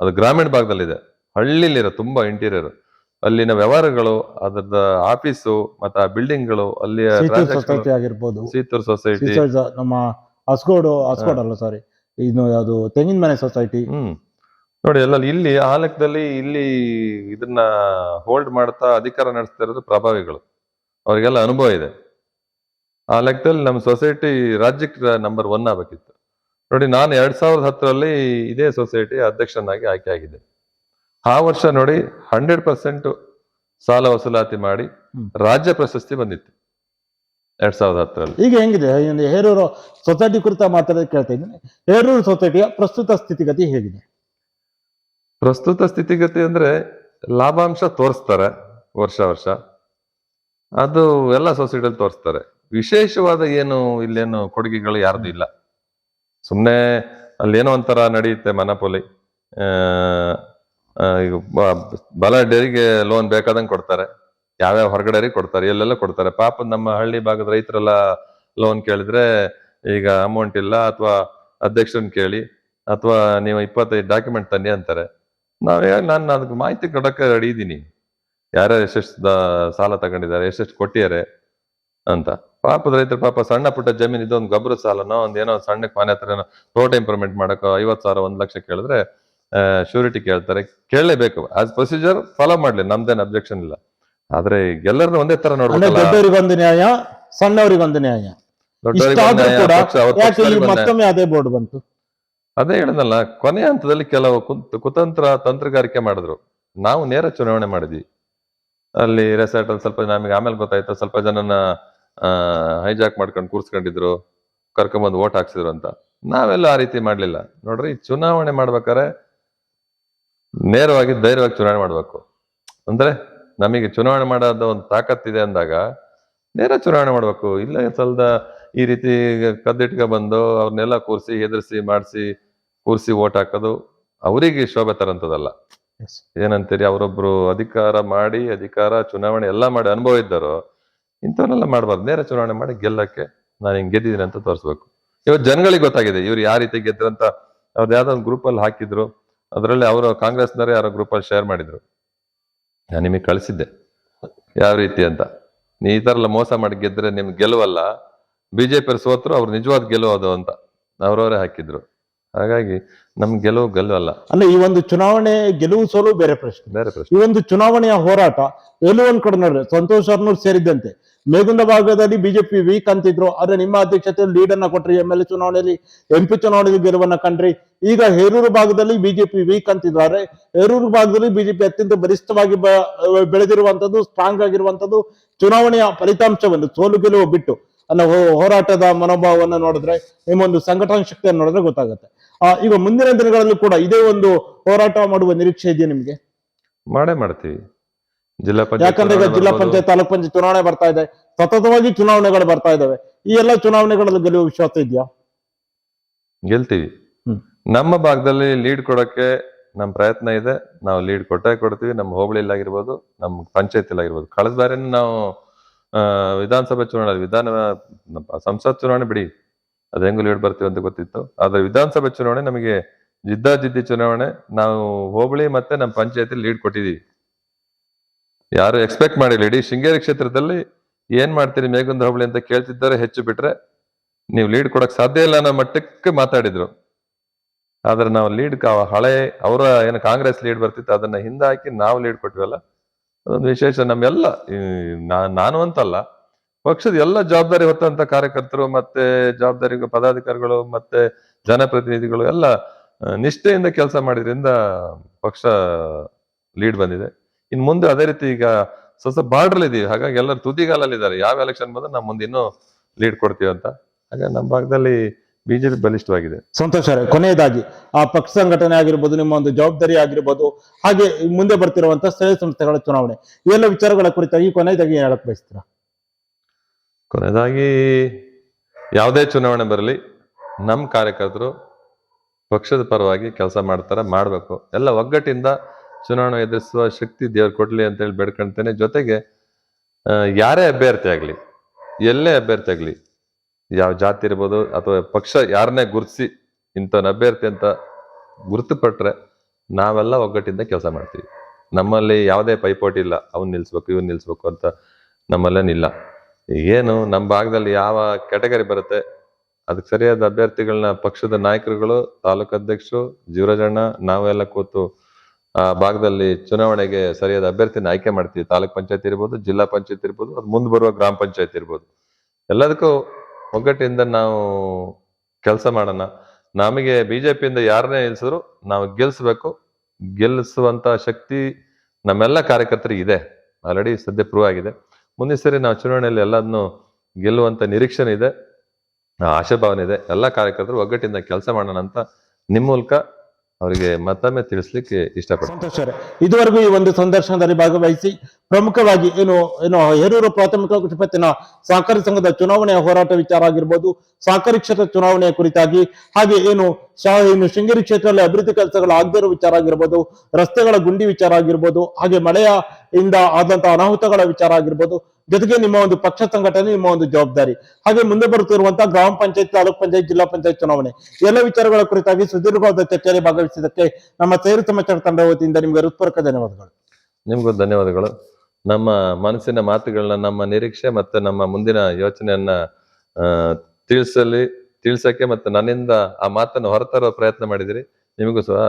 ಅದು ಗ್ರಾಮೀಣ ಭಾಗದಲ್ಲಿದೆ. ಹಳ್ಳಿಲಿರೋ ತುಂಬಾ ಇಂಟೀರಿಯರ್ ಅಲ್ಲಿನ ವ್ಯವಹಾರಗಳು ಅದ್ರದ ಆಫೀಸು ಮತ್ತೆ ಆ ಬಿಲ್ಡಿಂಗ್ಗಳು ಅಲ್ಲಿಯ ಸೊಸೈಟಿ ಆಗಿರ್ಬೋದು. ಸೀತೂರ್ ಸೊಸೈಟಿ ನಮ್ಮ ಹಸ್ಗೋಡು ಹಸ್ಗೋಡ್ ಅಲ್ಲ ಸಾರಿ ಇನ್ನು ಅದು ತೆಂಗಿನ ಮನೆ ಸೊಸೈಟಿ ಹ್ಮ್. ನೋಡಿ ಎಲ್ಲ ಇಲ್ಲಿ ಆ ಲೆಕ್ಕದಲ್ಲಿ ಇಲ್ಲಿ ಇದನ್ನ ಹೋಲ್ಡ್ ಮಾಡ್ತಾ ಅಧಿಕಾರ ನಡೆಸ್ತಾ ಇರೋದು ಪ್ರಭಾವಿಗಳು. ಅವರಿಗೆಲ್ಲ ಅನುಭವ ಇದೆ. ಆ ಲೆಕ್ಕದಲ್ಲಿ ನಮ್ಮ ಸೊಸೈಟಿ ರಾಜ್ಯಕ್ಕೆ ನಂಬರ್ ಒನ್ ಆಗಬೇಕಿತ್ತು. ನೋಡಿ ನಾನು ಎರಡ್ ಸಾವಿರದ ಹತ್ತರಲ್ಲಿ ಇದೇ ಸೊಸೈಟಿ ಅಧ್ಯಕ್ಷನಾಗಿ ಆಯ್ಕೆ ಆಗಿದೆ ಆ ವರ್ಷ ನೋಡಿ ಹಂಡ್ರೆಡ್ ಪರ್ಸೆಂಟ್ ಸಾಲ ವಸೂಲಾತಿ ಮಾಡಿ ರಾಜ್ಯ ಪ್ರಶಸ್ತಿ ಬಂದಿತ್ತು. ಎರಡ್ ಸಾವಿರದ ಹತ್ತರಲ್ಲಿ. ಈಗ ಹೆಂಗಿದೆ? ಹೇರೂರು ಸೊಸೈಟಿ ಕುರಿತ ಮಾತಾಡೋದು ಕೇಳ್ತಾ ಇದ್ದೀನಿ. ಹೇರೂರು ಸೊಸೈಟಿಯ ಪ್ರಸ್ತುತ ಸ್ಥಿತಿಗತಿ ಹೇಗಿದೆ? ಪ್ರಸ್ತುತ ಸ್ಥಿತಿಗತಿ ಅಂದ್ರೆ ಲಾಭಾಂಶ ತೋರಿಸ್ತಾರೆ ವರ್ಷ ವರ್ಷ. ಅದು ಎಲ್ಲ ಸೊಸೈಟಿಯಲ್ಲಿ ತೋರಿಸ್ತಾರೆ. ವಿಶೇಷವಾದ ಏನು ಇಲ್ಲೇನು ಕೊಡುಗೆಗಳು ಯಾರ್ದು ಇಲ್ಲ. ಸುಮ್ಮನೆ ಅಲ್ಲೇನೋ ಒಂಥರ ನಡೆಯುತ್ತೆ ಮನಪೊಲಿ. ಈಗ ಬಲ ಡೇರಿಗೆ ಲೋನ್ ಬೇಕಾದಂಗೆ ಕೊಡ್ತಾರೆ. ಯಾವ್ಯಾವ ಹೊರಗಡೆರಿ ಕೊಡ್ತಾರೆ, ಎಲ್ಲೆಲ್ಲ ಕೊಡ್ತಾರೆ. ಪಾಪ ನಮ್ಮ ಹಳ್ಳಿ ಭಾಗದ ರೈತರೆಲ್ಲ ಲೋನ್ ಕೇಳಿದ್ರೆ ಈಗ ಅಮೌಂಟ್ ಇಲ್ಲ ಅಥವಾ ಅಧ್ಯಕ್ಷರನ್ನ ಕೇಳಿ ಅಥವಾ ನೀವು ಇಪ್ಪತ್ತೈದು ಡಾಕ್ಯುಮೆಂಟ್ ತನ್ನಿ ಅಂತಾರೆ. ನಾವೇ ನಾನು ಅದಕ್ಕೆ ಮಾಹಿತಿ ಕೊಡೋಕ್ಕೆ ರೆಡಿ ಇದ್ದೀನಿ. ಯಾರ್ಯಾರು ಎಷ್ಟೆಷ್ಟು ಸಾಲ ತಗೊಂಡಿದ್ದಾರೆ, ಎಷ್ಟೆಷ್ಟು ಕೊಟ್ಟಿದ್ದಾರೆ ಅಂತ. ಪಾಪದ ರೈತರು ಪಾಪ ಸಣ್ಣ ಪುಟ್ಟ ಜಮೀನು ಇದೊಂದು ಗೊಬ್ಬರ ಸಾಲನೋ ಒಂದ್ ಏನೋ ಸಣ್ಣ ಮನೆ ಹತ್ರ ಏನೋ ತೋಟ ಇಂಪ್ರೂವ್ಮೆಂಟ್ ಮಾಡಕ್ಕೋ ಐವತ್ ಸಾವಿರ ಒಂದ್ ಲಕ್ಷ ಕೇಳಿದ್ರೆ ಶ್ಯೂರಿಟಿ ಕೇಳ್ತಾರೆ. ಕೇಳಲೇಬೇಕು. ಆಸ್ ಪ್ರೊಸೀಜರ್ ಫಾಲೋ ಮಾಡ್ಲಿ. ನಮ್ದೇನು ಅಬ್ಜೆಕ್ಷನ್ ಇಲ್ಲ. ಆದ್ರೆ ಎಲ್ಲರನ್ನ ಒಂದೇ ತರ ನೋಡಬೇಕು ದೊಡ್ಡವರಿಗೊಂದು ನ್ಯಾಯ ಸಣ್ಣವರಿಗೊಂದು ನ್ಯಾಯ. ಮತ್ತೊಮ್ಮೆ ಅದೇ ಬೋರ್ಡ್ ಬಂತು? ಅದೇ ಹೇಳಿದ್ನಲ್ಲ ಕೊನೆ ಹಂತದಲ್ಲಿ ಕೆಲವು ಕುಂತ್- ಕುತಂತ್ರ ತಂತ್ರಗಾರಿಕೆ ಮಾಡಿದ್ರು. ನಾವು ನೇರ ಚುನಾವಣೆ ಮಾಡಿದ್ವಿ. ಅಲ್ಲಿ ರೆಸಾರ್ಟ್ ಅಲ್ಲಿ ಸ್ವಲ್ಪ ನಮಗೆ ಆಮೇಲೆ ಗೊತ್ತಾಯ್ತು ಸ್ವಲ್ಪ ಜನನ ಹೈಜಾಕ್ ಮಾಡ್ಕೊಂಡು ಕೂರ್ಸ್ಕೊಂಡಿದ್ರು ಕರ್ಕೊಂಬಂದು ಓಟ್ ಹಾಕ್ಸಿದ್ರು ಅಂತ. ನಾವೆಲ್ಲ ಆ ರೀತಿ ಮಾಡ್ಲಿಲ್ಲ. ನೋಡ್ರಿ ಚುನಾವಣೆ ಮಾಡ್ಬೇಕಾರೆ ನೇರವಾಗಿ ಧೈರ್ಯವಾಗಿ ಚುನಾವಣೆ ಮಾಡ್ಬೇಕು. ಅಂದ್ರೆ ನಮಗೆ ಚುನಾವಣೆ ಮಾಡೋದು ಒಂದು ತಾಕತ್ತಿದೆ ಅಂದಾಗ ನೇರ ಚುನಾವಣೆ ಮಾಡ್ಬೇಕು. ಇಲ್ಲ ಸಲ್ದ ಈ ರೀತಿ ಕದ್ದಿಟ್ಕ ಬಂದು ಅವ್ರನ್ನೆಲ್ಲ ಕೂರಿಸಿ ಹೆದರ್ಸಿ ಮಾಡಿಸಿ ಕೂರಿಸಿ ಓಟ್ ಹಾಕೋದು ಅವರಿಗೆ ಶೋಭೆ ತರಂತದಲ್ಲ. ಏನಂತೀರಿ ಅವರೊಬ್ರು ಅಧಿಕಾರ ಮಾಡಿ ಅಧಿಕಾರ ಚುನಾವಣೆ ಎಲ್ಲ ಮಾಡಿ ಅನುಭವ ಇದ್ದಾರೋ ಇಂಥವನ್ನೆಲ್ಲ ಮಾಡಬಾರ್ದು. ನೇರ ಚುನಾವಣೆ ಮಾಡಿ ಗೆಲ್ಲಕ್ಕೆ ನಾನು ಹಿಂಗೆ ಗೆದ್ದಿದ್ದೀನಿ ಅಂತ ತೋರಿಸ್ಬೇಕು. ಇವತ್ತು ಜನಗಳಿಗೆ ಗೊತ್ತಾಗಿದೆ, ಇವ್ರು ಯಾವ ರೀತಿ ಗೆದ್ರಂತ. ಅವ್ರದ್ದು ಯಾವ್ದೋ ಒಂದು ಗ್ರೂಪಲ್ಲಿ ಹಾಕಿದ್ರು, ಅದರಲ್ಲಿ ಅವರು ಕಾಂಗ್ರೆಸ್ನವರೇ ಯಾರೋ ಗ್ರೂಪಲ್ಲಿ ಶೇರ್ ಮಾಡಿದ್ರು. ನಾನು ನಿಮಗೆ ಕಳಿಸಿದ್ದೆ. ಯಾವ ರೀತಿ ಅಂತ. ನೀ ಈ ಥರ ಎಲ್ಲ ಮೋಸ ಮಾಡಿ ಗೆದ್ರೆ ನಿಮ್ಗೆ ಗೆಲುವಲ್ಲ ಬಿಜೆಪಿ ಸೋತರು ಅವ್ರು ನಿಜವಾದ ಗೆಲುವು ಅಂತ. ಅವರವರೇ ಹಾಕಿದ್ರು. ಹಾಗಾಗಿ ನಮ್ ಗೆಲುವು ಗೆಲುವಲ್ಲ ಅಂದ್ರೆ ಈ ಒಂದು ಚುನಾವಣೆ ಗೆಲುವು ಸೋಲು ಬೇರೆ ಪ್ರಶ್ನೆ. ಬೇರೆ ಪ್ರಶ್ನೆ. ಈ ಒಂದು ಚುನಾವಣೆಯ ಹೋರಾಟ ಎಲ್ಲೋ ಒಂದ್ ಕಡೆ ನೋಡ್ರಿ ಸಂತೋಷ್ ಅರ್ನೂರ್ ಸೇರಿದಂತೆ ಮೇಗುಂದ ಭಾಗದಲ್ಲಿ ಬಿಜೆಪಿ ವೀಕ್ ಅಂತಿದ್ರು ಆದ್ರೆ ನಿಮ್ಮ ಅಧ್ಯಕ್ಷತೆಯಲ್ಲಿ ಲೀಡ್ ಅನ್ನ ಕೊಟ್ರಿ ಎಂ ಎಲ್ ಎ ಚುನಾವಣೆಯಲ್ಲಿ ಎಂಪಿ ಚುನಾವಣೆಯಲ್ಲಿ ಗೆಲುವನ್ನ ಕಂಡ್ರಿ. ಈಗ ಹೇರೂರು ಭಾಗದಲ್ಲಿ ಬಿಜೆಪಿ ವೀಕ್ ಅಂತಿದ್ದಾರೆ ಹೇರೂರು ಭಾಗದಲ್ಲಿ ಬಿಜೆಪಿ ಅತ್ಯಂತ ಬಲಿಷ್ಠವಾಗಿ ಬೆಳೆದಿರುವಂತದ್ದು ಸ್ಟ್ರಾಂಗ್ ಆಗಿರುವಂತದ್ದು ಚುನಾವಣೆಯ ಫಲಿತಾಂಶವನ್ನು ಸೋಲು ಗೆಲುವು ಬಿಟ್ಟು ಅನ್ನೋ ಹೋರಾಟದ ಮನೋಭಾವವನ್ನು ನೋಡಿದ್ರೆ ನಿಮ್ಮೊಂದು ಸಂಘಟನಾ ಶಕ್ತಿಯನ್ನು ನೋಡಿದ್ರೆ ಗೊತ್ತಾಗುತ್ತೆ. ಈಗ ಮುಂದಿನ ದಿನಗಳಲ್ಲೂ ಕೂಡ ಇದೇ ಒಂದು ಹೋರಾಟ ಮಾಡುವ ನಿರೀಕ್ಷೆ ಇದೆಯಾ ನಿಮ್ಗೆ? ಮಾಡೇ ಮಾಡ್ತೀವಿ. ಜಿಲ್ಲಾ ಪಂಚಾಯತ್ ಯಾಕಂದ್ರೆ ಈಗ ಜಿಲ್ಲಾ ಪಂಚಾಯತ್ ತಾಲೂಕ್ ಪಂಚಾಯತ್ ಚುನಾವಣೆ ಬರ್ತಾ ಇದೆ. ಸತತವಾಗಿ ಚುನಾವಣೆಗಳು ಬರ್ತಾ ಇದಾವೆ. ಈ ಎಲ್ಲಾ ಚುನಾವಣೆಗಳಲ್ಲಿ ಗೆಲುವ ವಿಶ್ವಾಸ ಇದೆಯಾ? ಗೆಲ್ತೀವಿ. ನಮ್ಮ ಭಾಗದಲ್ಲಿ ಲೀಡ್ ಕೊಡಕ್ಕೆ ನಮ್ ಪ್ರಯತ್ನ ಇದೆ. ನಾವು ಲೀಡ್ ಕೊಟ್ಟೆ ಕೊಡ್ತೀವಿ. ನಮ್ಮ ಹೋಬಳಿಲಿ ಆಗಿರ್ಬೋದು ನಮ್ಮ ಪಂಚಾಯತ್ ಆಗಿರ್ಬೋದು ಕಳೆದ ಬಾರಿನೂ ನಾವು ಆ, ವಿಧಾನಸಭೆ ಚುನಾವಣೆ ವಿಧಾನ ನಮ್ಮ ಸಂಸತ್ ಚುನಾವಣೆ ಬಿಡಿ. ಅದ್ ಹೆಂಗ್ ಲೀಡ್ ಬರ್ತೀವಿ ಅಂತ ಗೊತ್ತಿತ್ತು. ಆದ್ರೆ ವಿಧಾನಸಭೆ ಚುನಾವಣೆ ನಮಗೆ ಜಿದ್ದಾಜಿದ್ದಿ ಚುನಾವಣೆ, ನಾವು ಹೋಬಳಿ ಮತ್ತೆ ನಮ್ಮ ಪಂಚಾಯತಿ ಲೀಡ್ ಕೊಟ್ಟಿದೀವಿ. ಯಾರು ಎಕ್ಸ್ಪೆಕ್ಟ್ ಮಾಡಿಲ್ಲ, ಇಡೀ ಶೃಂಗೇರಿ ಕ್ಷೇತ್ರದಲ್ಲಿ ಏನ್ ಮಾಡ್ತೀರಿ ಮೇಗುಂದ ಹೋಬಳಿ ಅಂತ ಕೇಳ್ತಿದ್ದಾರೆ, ಹೆಚ್ಚು ಬಿಟ್ರೆ ನೀವು ಲೀಡ್ ಕೊಡಕ್ ಸಾಧ್ಯ ಇಲ್ಲ ಅನ್ನೋ ಮಟ್ಟಕ್ಕೆ ಮಾತಾಡಿದ್ರು. ಆದ್ರೆ ನಾವು ಲೀಡ್ ಹಳೆ, ಅವರ ಏನು ಕಾಂಗ್ರೆಸ್ ಲೀಡ್ ಬರ್ತಿತ್ತು, ಅದನ್ನ ಹಿಂದಾಕಿ ನಾವು ಲೀಡ್ ಕೊಟ್ವಲ್ಲ ಅದೊಂದು ವಿಶೇಷ, ನಮ್ಮೆಲ್ಲ ನಾನು ಅಂತಲ್ಲ ಪಕ್ಷದ ಎಲ್ಲ ಜವಾಬ್ದಾರಿ ಹೊತ್ತಂತ ಕಾರ್ಯಕರ್ತರು ಮತ್ತೆ ಜವಾಬ್ದಾರಿ ಪದಾಧಿಕಾರಿಗಳು ಮತ್ತೆ ಜನಪ್ರತಿನಿಧಿಗಳು ಎಲ್ಲ ನಿಷ್ಠೆಯಿಂದ ಕೆಲಸ ಮಾಡಿದ್ರಿಂದ ಪಕ್ಷ ಲೀಡ್ ಬಂದಿದೆ. ಇನ್ ಮುಂದೆ ಅದೇ ರೀತಿ ಈಗ ಸ್ವಲ್ಪ ಬಾರ್ಡರ್ ಇದೀವಿ. ಹಾಗಾಗಿ ಎಲ್ಲರೂ ತುದಿಗಾಲಲ್ಲಿ ಇದ್ದಾರೆ. ಯಾವ ಎಲೆಕ್ಷನ್ ಬಂದ್ರೆ ನಾವು ಮುಂದೆ ಇನ್ನೂ ಲೀಡ್ ಕೊಡ್ತೀವಿ ಅಂತ. ಹಾಗೆ ನಮ್ಮ ಭಾಗದಲ್ಲಿ ಬಿಜೆಪಿ ಬಲಿಷ್ಠವಾಗಿದೆ. ಸಂತೋಷ ಅವರೇ, ಕೊನೆಯದಾಗಿ, ಆ ಪಕ್ಷ ಸಂಘಟನೆ ಆಗಿರ್ಬೋದು, ನಿಮ್ಮ ಒಂದು ಜವಾಬ್ದಾರಿ ಆಗಿರ್ಬೋದು, ಹಾಗೆ ಮುಂದೆ ಬರ್ತಿರುವಂತಹ ಸ್ಥಳೀಯ ಸಂಸ್ಥೆಗಳ ಚುನಾವಣೆ. ಇವೆಲ್ಲ ವಿಚಾರಗಳ ಕುರಿತಾಗಿ ಕೊನೆಯದಾಗಿ ಹೇಳಕ್ ಬಯಸ್ತೀರಾ? ಕೊನೆಯದಾಗಿ, ಯಾವುದೇ ಚುನಾವಣೆ ಬರಲಿ ನಮ್ಮ ಕಾರ್ಯಕರ್ತರು ಪಕ್ಷದ ಪರವಾಗಿ ಕೆಲಸ ಮಾಡ್ತಾರೆ, ಮಾಡಬೇಕು. ಎಲ್ಲ ಒಗ್ಗಟ್ಟಿಂದ ಚುನಾವಣೆ ಎದುರಿಸುವ ಶಕ್ತಿ ದೇವ್ರು ಕೊಡಲಿ ಅಂತ ಹೇಳಿ ಬೇಡ್ಕೊಂತೇನೆ. ಜೊತೆಗೆ ಯಾರೇ ಅಭ್ಯರ್ಥಿ ಆಗಲಿ, ಎಲ್ಲೇ ಅಭ್ಯರ್ಥಿ ಆಗಲಿ, ಯಾವ ಜಾತಿ ಇರ್ಬೋದು ಅಥವಾ ಪಕ್ಷ ಯಾರನ್ನೇ ಗುರುತಿಸಿ ಇಂಥವ್ನ ಅಭ್ಯರ್ಥಿ ಅಂತ ಗುರುತುಪಟ್ಟರೆ ನಾವೆಲ್ಲ ಒಗ್ಗಟ್ಟಿಂದ ಕೆಲಸ ಮಾಡ್ತೀವಿ. ನಮ್ಮಲ್ಲಿ ಯಾವುದೇ ಪೈಪೋಟಿ ಇಲ್ಲ, ಅವ್ನು ನಿಲ್ಲಿಸ್ಬೇಕು ಇವ್ನು ನಿಲ್ಲಿಸ್ಬೇಕು ಅಂತ ನಮ್ಮಲ್ಲೇನಿಲ್ಲ. ಏನು ನಮ್ಮ ಭಾಗದಲ್ಲಿ ಯಾವ ಕ್ಯಾಟಗರಿ ಬರುತ್ತೆ? ಅದಕ್ಕೆ ಸರಿಯಾದ ಅಭ್ಯರ್ಥಿಗಳನ್ನ ಪಕ್ಷದ ನಾಯಕರುಗಳು, ತಾಲೂಕು ಅಧ್ಯಕ್ಷರು ಜೀವರಾಜಣ್ಣ ನಾವೆಲ್ಲ ಕೂತು, ಆ, ಭಾಗದಲ್ಲಿ ಚುನಾವಣೆಗೆ ಸರಿಯಾದ ಅಭ್ಯರ್ಥಿನ ಆಯ್ಕೆ ಮಾಡ್ತೀವಿ. ತಾಲೂಕ್ ಪಂಚಾಯತ್ ಇರ್ಬೋದು, ಜಿಲ್ಲಾ ಪಂಚಾಯತ್ ಇರ್ಬೋದು, ಅದು ಮುಂದೆ ಬರುವ ಗ್ರಾಮ ಪಂಚಾಯತ್ ಇರ್ಬೋದು. ಎಲ್ಲದಕ್ಕೂ ಒಗ್ಗಟ್ಟಿಂದ ನಾವು ಕೆಲಸ ಮಾಡೋಣ. ನಮಗೆ ಬಿಜೆಪಿಯಿಂದ ಯಾರನ್ನೇ ನಿಲ್ಸಿದ್ರು ನಾವು ಗೆಲ್ಲಿಸ್ಬೇಕು ಗೆಲ್ಲಿಸುವಂತ ಶಕ್ತಿ ನಮ್ಮೆಲ್ಲ ಕಾರ್ಯಕರ್ತರಿಗೆ ಇದೆ. ಆಲ್ರೆಡಿ ಸದ್ಯ ಪ್ರೂವ್ ಆಗಿದೆ. ಮುಂದಿನ ಸರಿ ನಾವು ಚುನಾವಣೆಯಲ್ಲಿ ಎಲ್ಲದನ್ನು ಗೆಲ್ಲುವಂತ ನಿರೀಕ್ಷಣೆ ಇದೆ ಆಶಾಭಾವನೆ ಇದೆ. ಎಲ್ಲ ಕಾರ್ಯಕರ್ತರು ಒಗ್ಗಟ್ಟಿಂದ ಕೆಲಸ ಮಾಡೋಣ ಅಂತ ನಿಮ್ಮ ಮೂಲಕ ಅವರಿಗೆ ಮತ್ತೊಮ್ಮೆ ತಿಳಿಸ್ಲಿಕ್ಕೆ ಅವರೇ ಇದುವರೆಗೂ ಈ ಒಂದು ಸಂದರ್ಶನದಲ್ಲಿ ಭಾಗವಹಿಸಿ ಪ್ರಮುಖವಾಗಿ ಏನು ಏನು ಹೇರೂರು ಪ್ರಾಥಮಿಕ ಪತ್ತಿನ ಸಹಕಾರಿ ಸಂಘದ ಚುನಾವಣೆಯ ಹೋರಾಟ ವಿಚಾರ ಆಗಿರ್ಬೋದು, ಸಹಕಾರಿ ಕ್ಷೇತ್ರ ಚುನಾವಣೆಯ ಕುರಿತಾಗಿ, ಹಾಗೆ ಏನು ಇನ್ನು ಶೃಂಗೇರಿ ಕ್ಷೇತ್ರದಲ್ಲಿ ಅಭಿವೃದ್ಧಿ ಕೆಲಸಗಳು ಆಗದಿರೋ ವಿಚಾರ ಆಗಿರ್ಬೋದು, ರಸ್ತೆಗಳ ಗುಂಡಿ ವಿಚಾರ ಆಗಿರ್ಬೋದು, ಹಾಗೆ ಮಳೆಯ ಇಂದ ಆದಂತಹ ಅನಾಹುತಗಳ ವಿಚಾರ ಆಗಿರ್ಬೋದು, ಜೊತೆಗೆ ನಿಮ್ಮ ಒಂದು ಪಕ್ಷ ಸಂಘಟನೆ, ನಿಮ್ಮ ಒಂದು ಜವಾಬ್ದಾರಿ. ಹಾಗೆ ಮುಂದೆ ಬರುತ್ತಿರುವಂತಹ ಗ್ರಾಮ ಪಂಚಾಯತ್, ತಾಲೂಕ್ ಪಂಚಾಯತ್, ಜಿಲ್ಲಾ ಪಂಚಾಯತ್ ಚುನಾವಣೆ. ಎಲ್ಲ ವಿಚಾರಗಳ ಕುರಿತಾಗಿ ಸುದೀರ್ಘವಾದ ಚರ್ಚೆಯಲ್ಲಿ ಭಾಗವಹಿಸಿದ್ದಕ್ಕೆ ನಮ್ಮ ಸೇರು ಸಮಾಚಾರ ತಂಡ ವತಿಯಿಂದ ನಿಮಗೆ ಹೃತ್ಪೂರ್ವಕ ಧನ್ಯವಾದಗಳು. ನಿಮಗೂ ಧನ್ಯವಾದಗಳು. ನಮ್ಮ ಮನಸ್ಸಿನ ಮಾತುಗಳನ್ನ ನಮ್ಮ ನಿರೀಕ್ಷೆ ಮತ್ತು ನಮ್ಮ ಮುಂದಿನ ಯೋಚನೆಯನ್ನ ತಿಳಿಸಲಿ. ತಿಳಿಸಕ್ಕೆ ಮತ್ತೆ ನನ್ನಿಂದ ಆ ಮಾತನ್ನು ಹೊರತರೋ ಪ್ರಯತ್ನ ಮಾಡಿದಿರಿ. ನಿಮಗೂ ಸಹ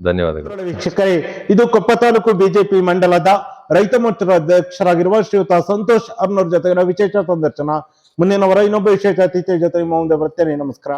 ಧನ್ಯವಾದಗಳು. ವೀಕ್ಷಕರೇ, ಇದು ಕೊಪ್ಪ ತಾಲೂಕು ಬಿಜೆಪಿ ಮಂಡಲದ ರೈತ ಮೋರ್ಚಾದ ಅಧ್ಯಕ್ಷರಾಗಿರುವ ಶ್ರೀಯುತ ಸಂತೋಷ್ ಅರ್ನೋರ್ ಜೊತೆಗಿನ ವಿಶೇಷ ಸಂದರ್ಶನ. ಮುಂದಿನವರ ಇನ್ನೊಬ್ಬ ವಿಶೇಷ ಅತಿಥಿಯ ಜೊತೆ ಮುಂದೆ ಬರ್ತೇನೆ ನಮಸ್ಕಾರ.